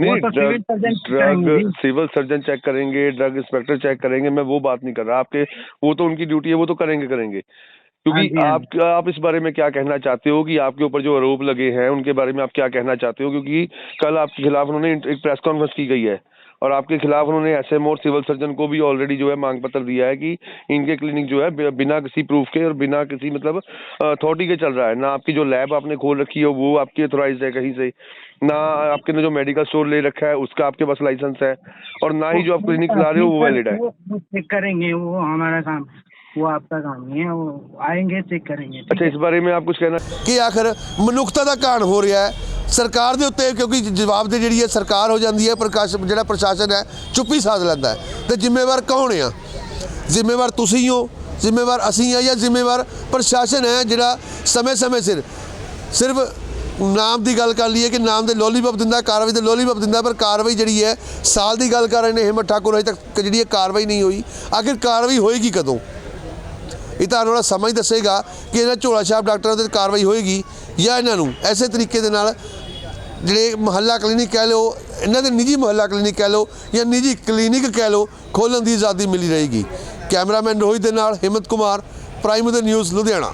वो तो civil surgeon drug civil surgeon check करेंगे ड्रग इंस्पेक्टर चेक करेंगे मैं वो बात नहीं कर रहा। आपके वो तो उनकी ड्यूटी है वो तो करेंगे करेंगे। हाँ क्योंकि हाँ आप आप इस बारे में क्या कहना चाहते हो कि आपके ऊपर जो आरोप लगे हैं उनके बारे में आप क्या कहना चाहते हो? क्योंकि कल आपके खिलाफ उन्होंने एक प्रेस कॉन्फ्रेंस की गई है। और आपके खिलाफ उन्होंने एस एम और सिविल सर्जन को भी ऑलरेडी जो है मांग पत्र दिया है कि इनके क्लिनिक जो है बिना किसी प्रूफ के और बिना किसी मतलब अथॉरिटी के चल रहा है। ना आपकी जो लैब आपने खोल रखी है वो आपकी अथोराइज है कहीं से। ना आपके ने जो मेडिकल स्टोर ले रखा है उसका आपके पास लाइसेंस है। और ना ही जो आप क्लिनिक चला रहे हो वो वैलिड है। वो वो चेक करेंगे वो हमारा काम। वो आपका काम नहीं है वो आएंगे चेक करेंगे ठीक अच्छा है इस बारे में आप कुछ कहना ਕਿ ਆਖਰ ਮਨੁੱਖਤਾ ਦਾ ਘਾਣ ਹੋ ਰਿਹਾ ਹੈ ਸਰਕਾਰ ਦੇ ਉੱਤੇ ਕਿਉਂਕਿ ਜਵਾਬ ਦੇ ਜਿਹੜੀ ਹੈ ਸਰਕਾਰ ਹੋ ਜਾਂਦੀ ਹੈ ਪ੍ਰਕਾਸ਼ ਜਿਹੜਾ ਪ੍ਰਸ਼ਾਸਨ ਹੈ ਚੁੱਪੀ ਸਾਧ ਲੈਂਦਾ ਹੈ ਤੇ ਜ਼ਿੰਮੇਵਾਰ ਕੌਣ ਆ ਜ਼ਿੰਮੇਵਾਰ ਤੁਸੀਂ ਹੋ ਜ਼ਿੰਮੇਵਾਰ ਅਸੀਂ ਆ ਜਾਂ ਜ਼ਿੰਮੇਵਾਰ ਪ੍ਰਸ਼ਾਸਨ ਹੈ ਜਿਹੜਾ ਸਮੇਂ-ਸਮੇਂ ਸਿਰ ਸਿਰਫ ਨਾਮ ਦੀ ਗੱਲ ਕਰ ਲਈਏ ਕਿ ਨਾਮ ਦੇ ਲੋਲੀਪੌਪ ਦਿੰਦਾ ਕਾਰਵਾਈ ਦੇ ਲੋਲੀਪੌਪ ਦਿੰਦਾ ਪਰ ਕਾਰਵਾਈ ਜਿਹੜੀ ਹੈ ਸਾਲ ਦੀ ਗੱਲ ਕਰ ਰਹੇ ਨੇ ਹਿੰਮਤ ਠਾਕੁਰ ਅਜੇ ਤੱਕ ਜਿਹੜੀ ਇਹ ਕਾਰਵਾਈ ਨਹੀਂ ਹੋਈ ਆਖਿਰ ਕਾਰਵਾਈ ਹੋਏਗੀ ਕਦੋਂ ਇਹ ਤਾਂ ਆਉਣ ਵਾਲਾ ਸਮਾਂ ਹੀ ਦੱਸੇਗਾ ਕਿ ਇਹਨਾਂ ਝੋਲਾ ਛਾਪ ਡਾਕਟਰਾਂ ਤੇ ਕਾਰਵਾਈ ਹੋਏਗੀ ਜਾਂ ਇਹਨਾਂ ਨੂੰ ਐਸੇ ਤਰੀਕੇ ਦੇ ਨਾਲ ਜਿਹੜੇ ਮਹੱਲਾ ਕਲੀਨਿਕ ਕਹਿ ਲਓ, ਇਹਨਾਂ ਦੇ ਨਿੱਜੀ ਮਹੱਲਾ ਕਲੀਨਿਕ ਕਹਿ ਲਓ ਜਾਂ ਨਿੱਜੀ ਕਲੀਨਿਕ ਕਹਿ ਲਓ, ਖੋਲ੍ਹਣ ਦੀ ਆਜ਼ਾਦੀ ਮਿਲੀ ਰਹੇਗੀ। ਕੈਮਰਾਮੈਨ ਰੋਹਿਤ ਦੇ ਨਾਲ ਹਿੰਮਤ ਕੁਮਾਰ ਪ੍ਰਾਈਮ ਦੇ ਨਿਊਜ਼, ਲੁਧਿਆਣਾ।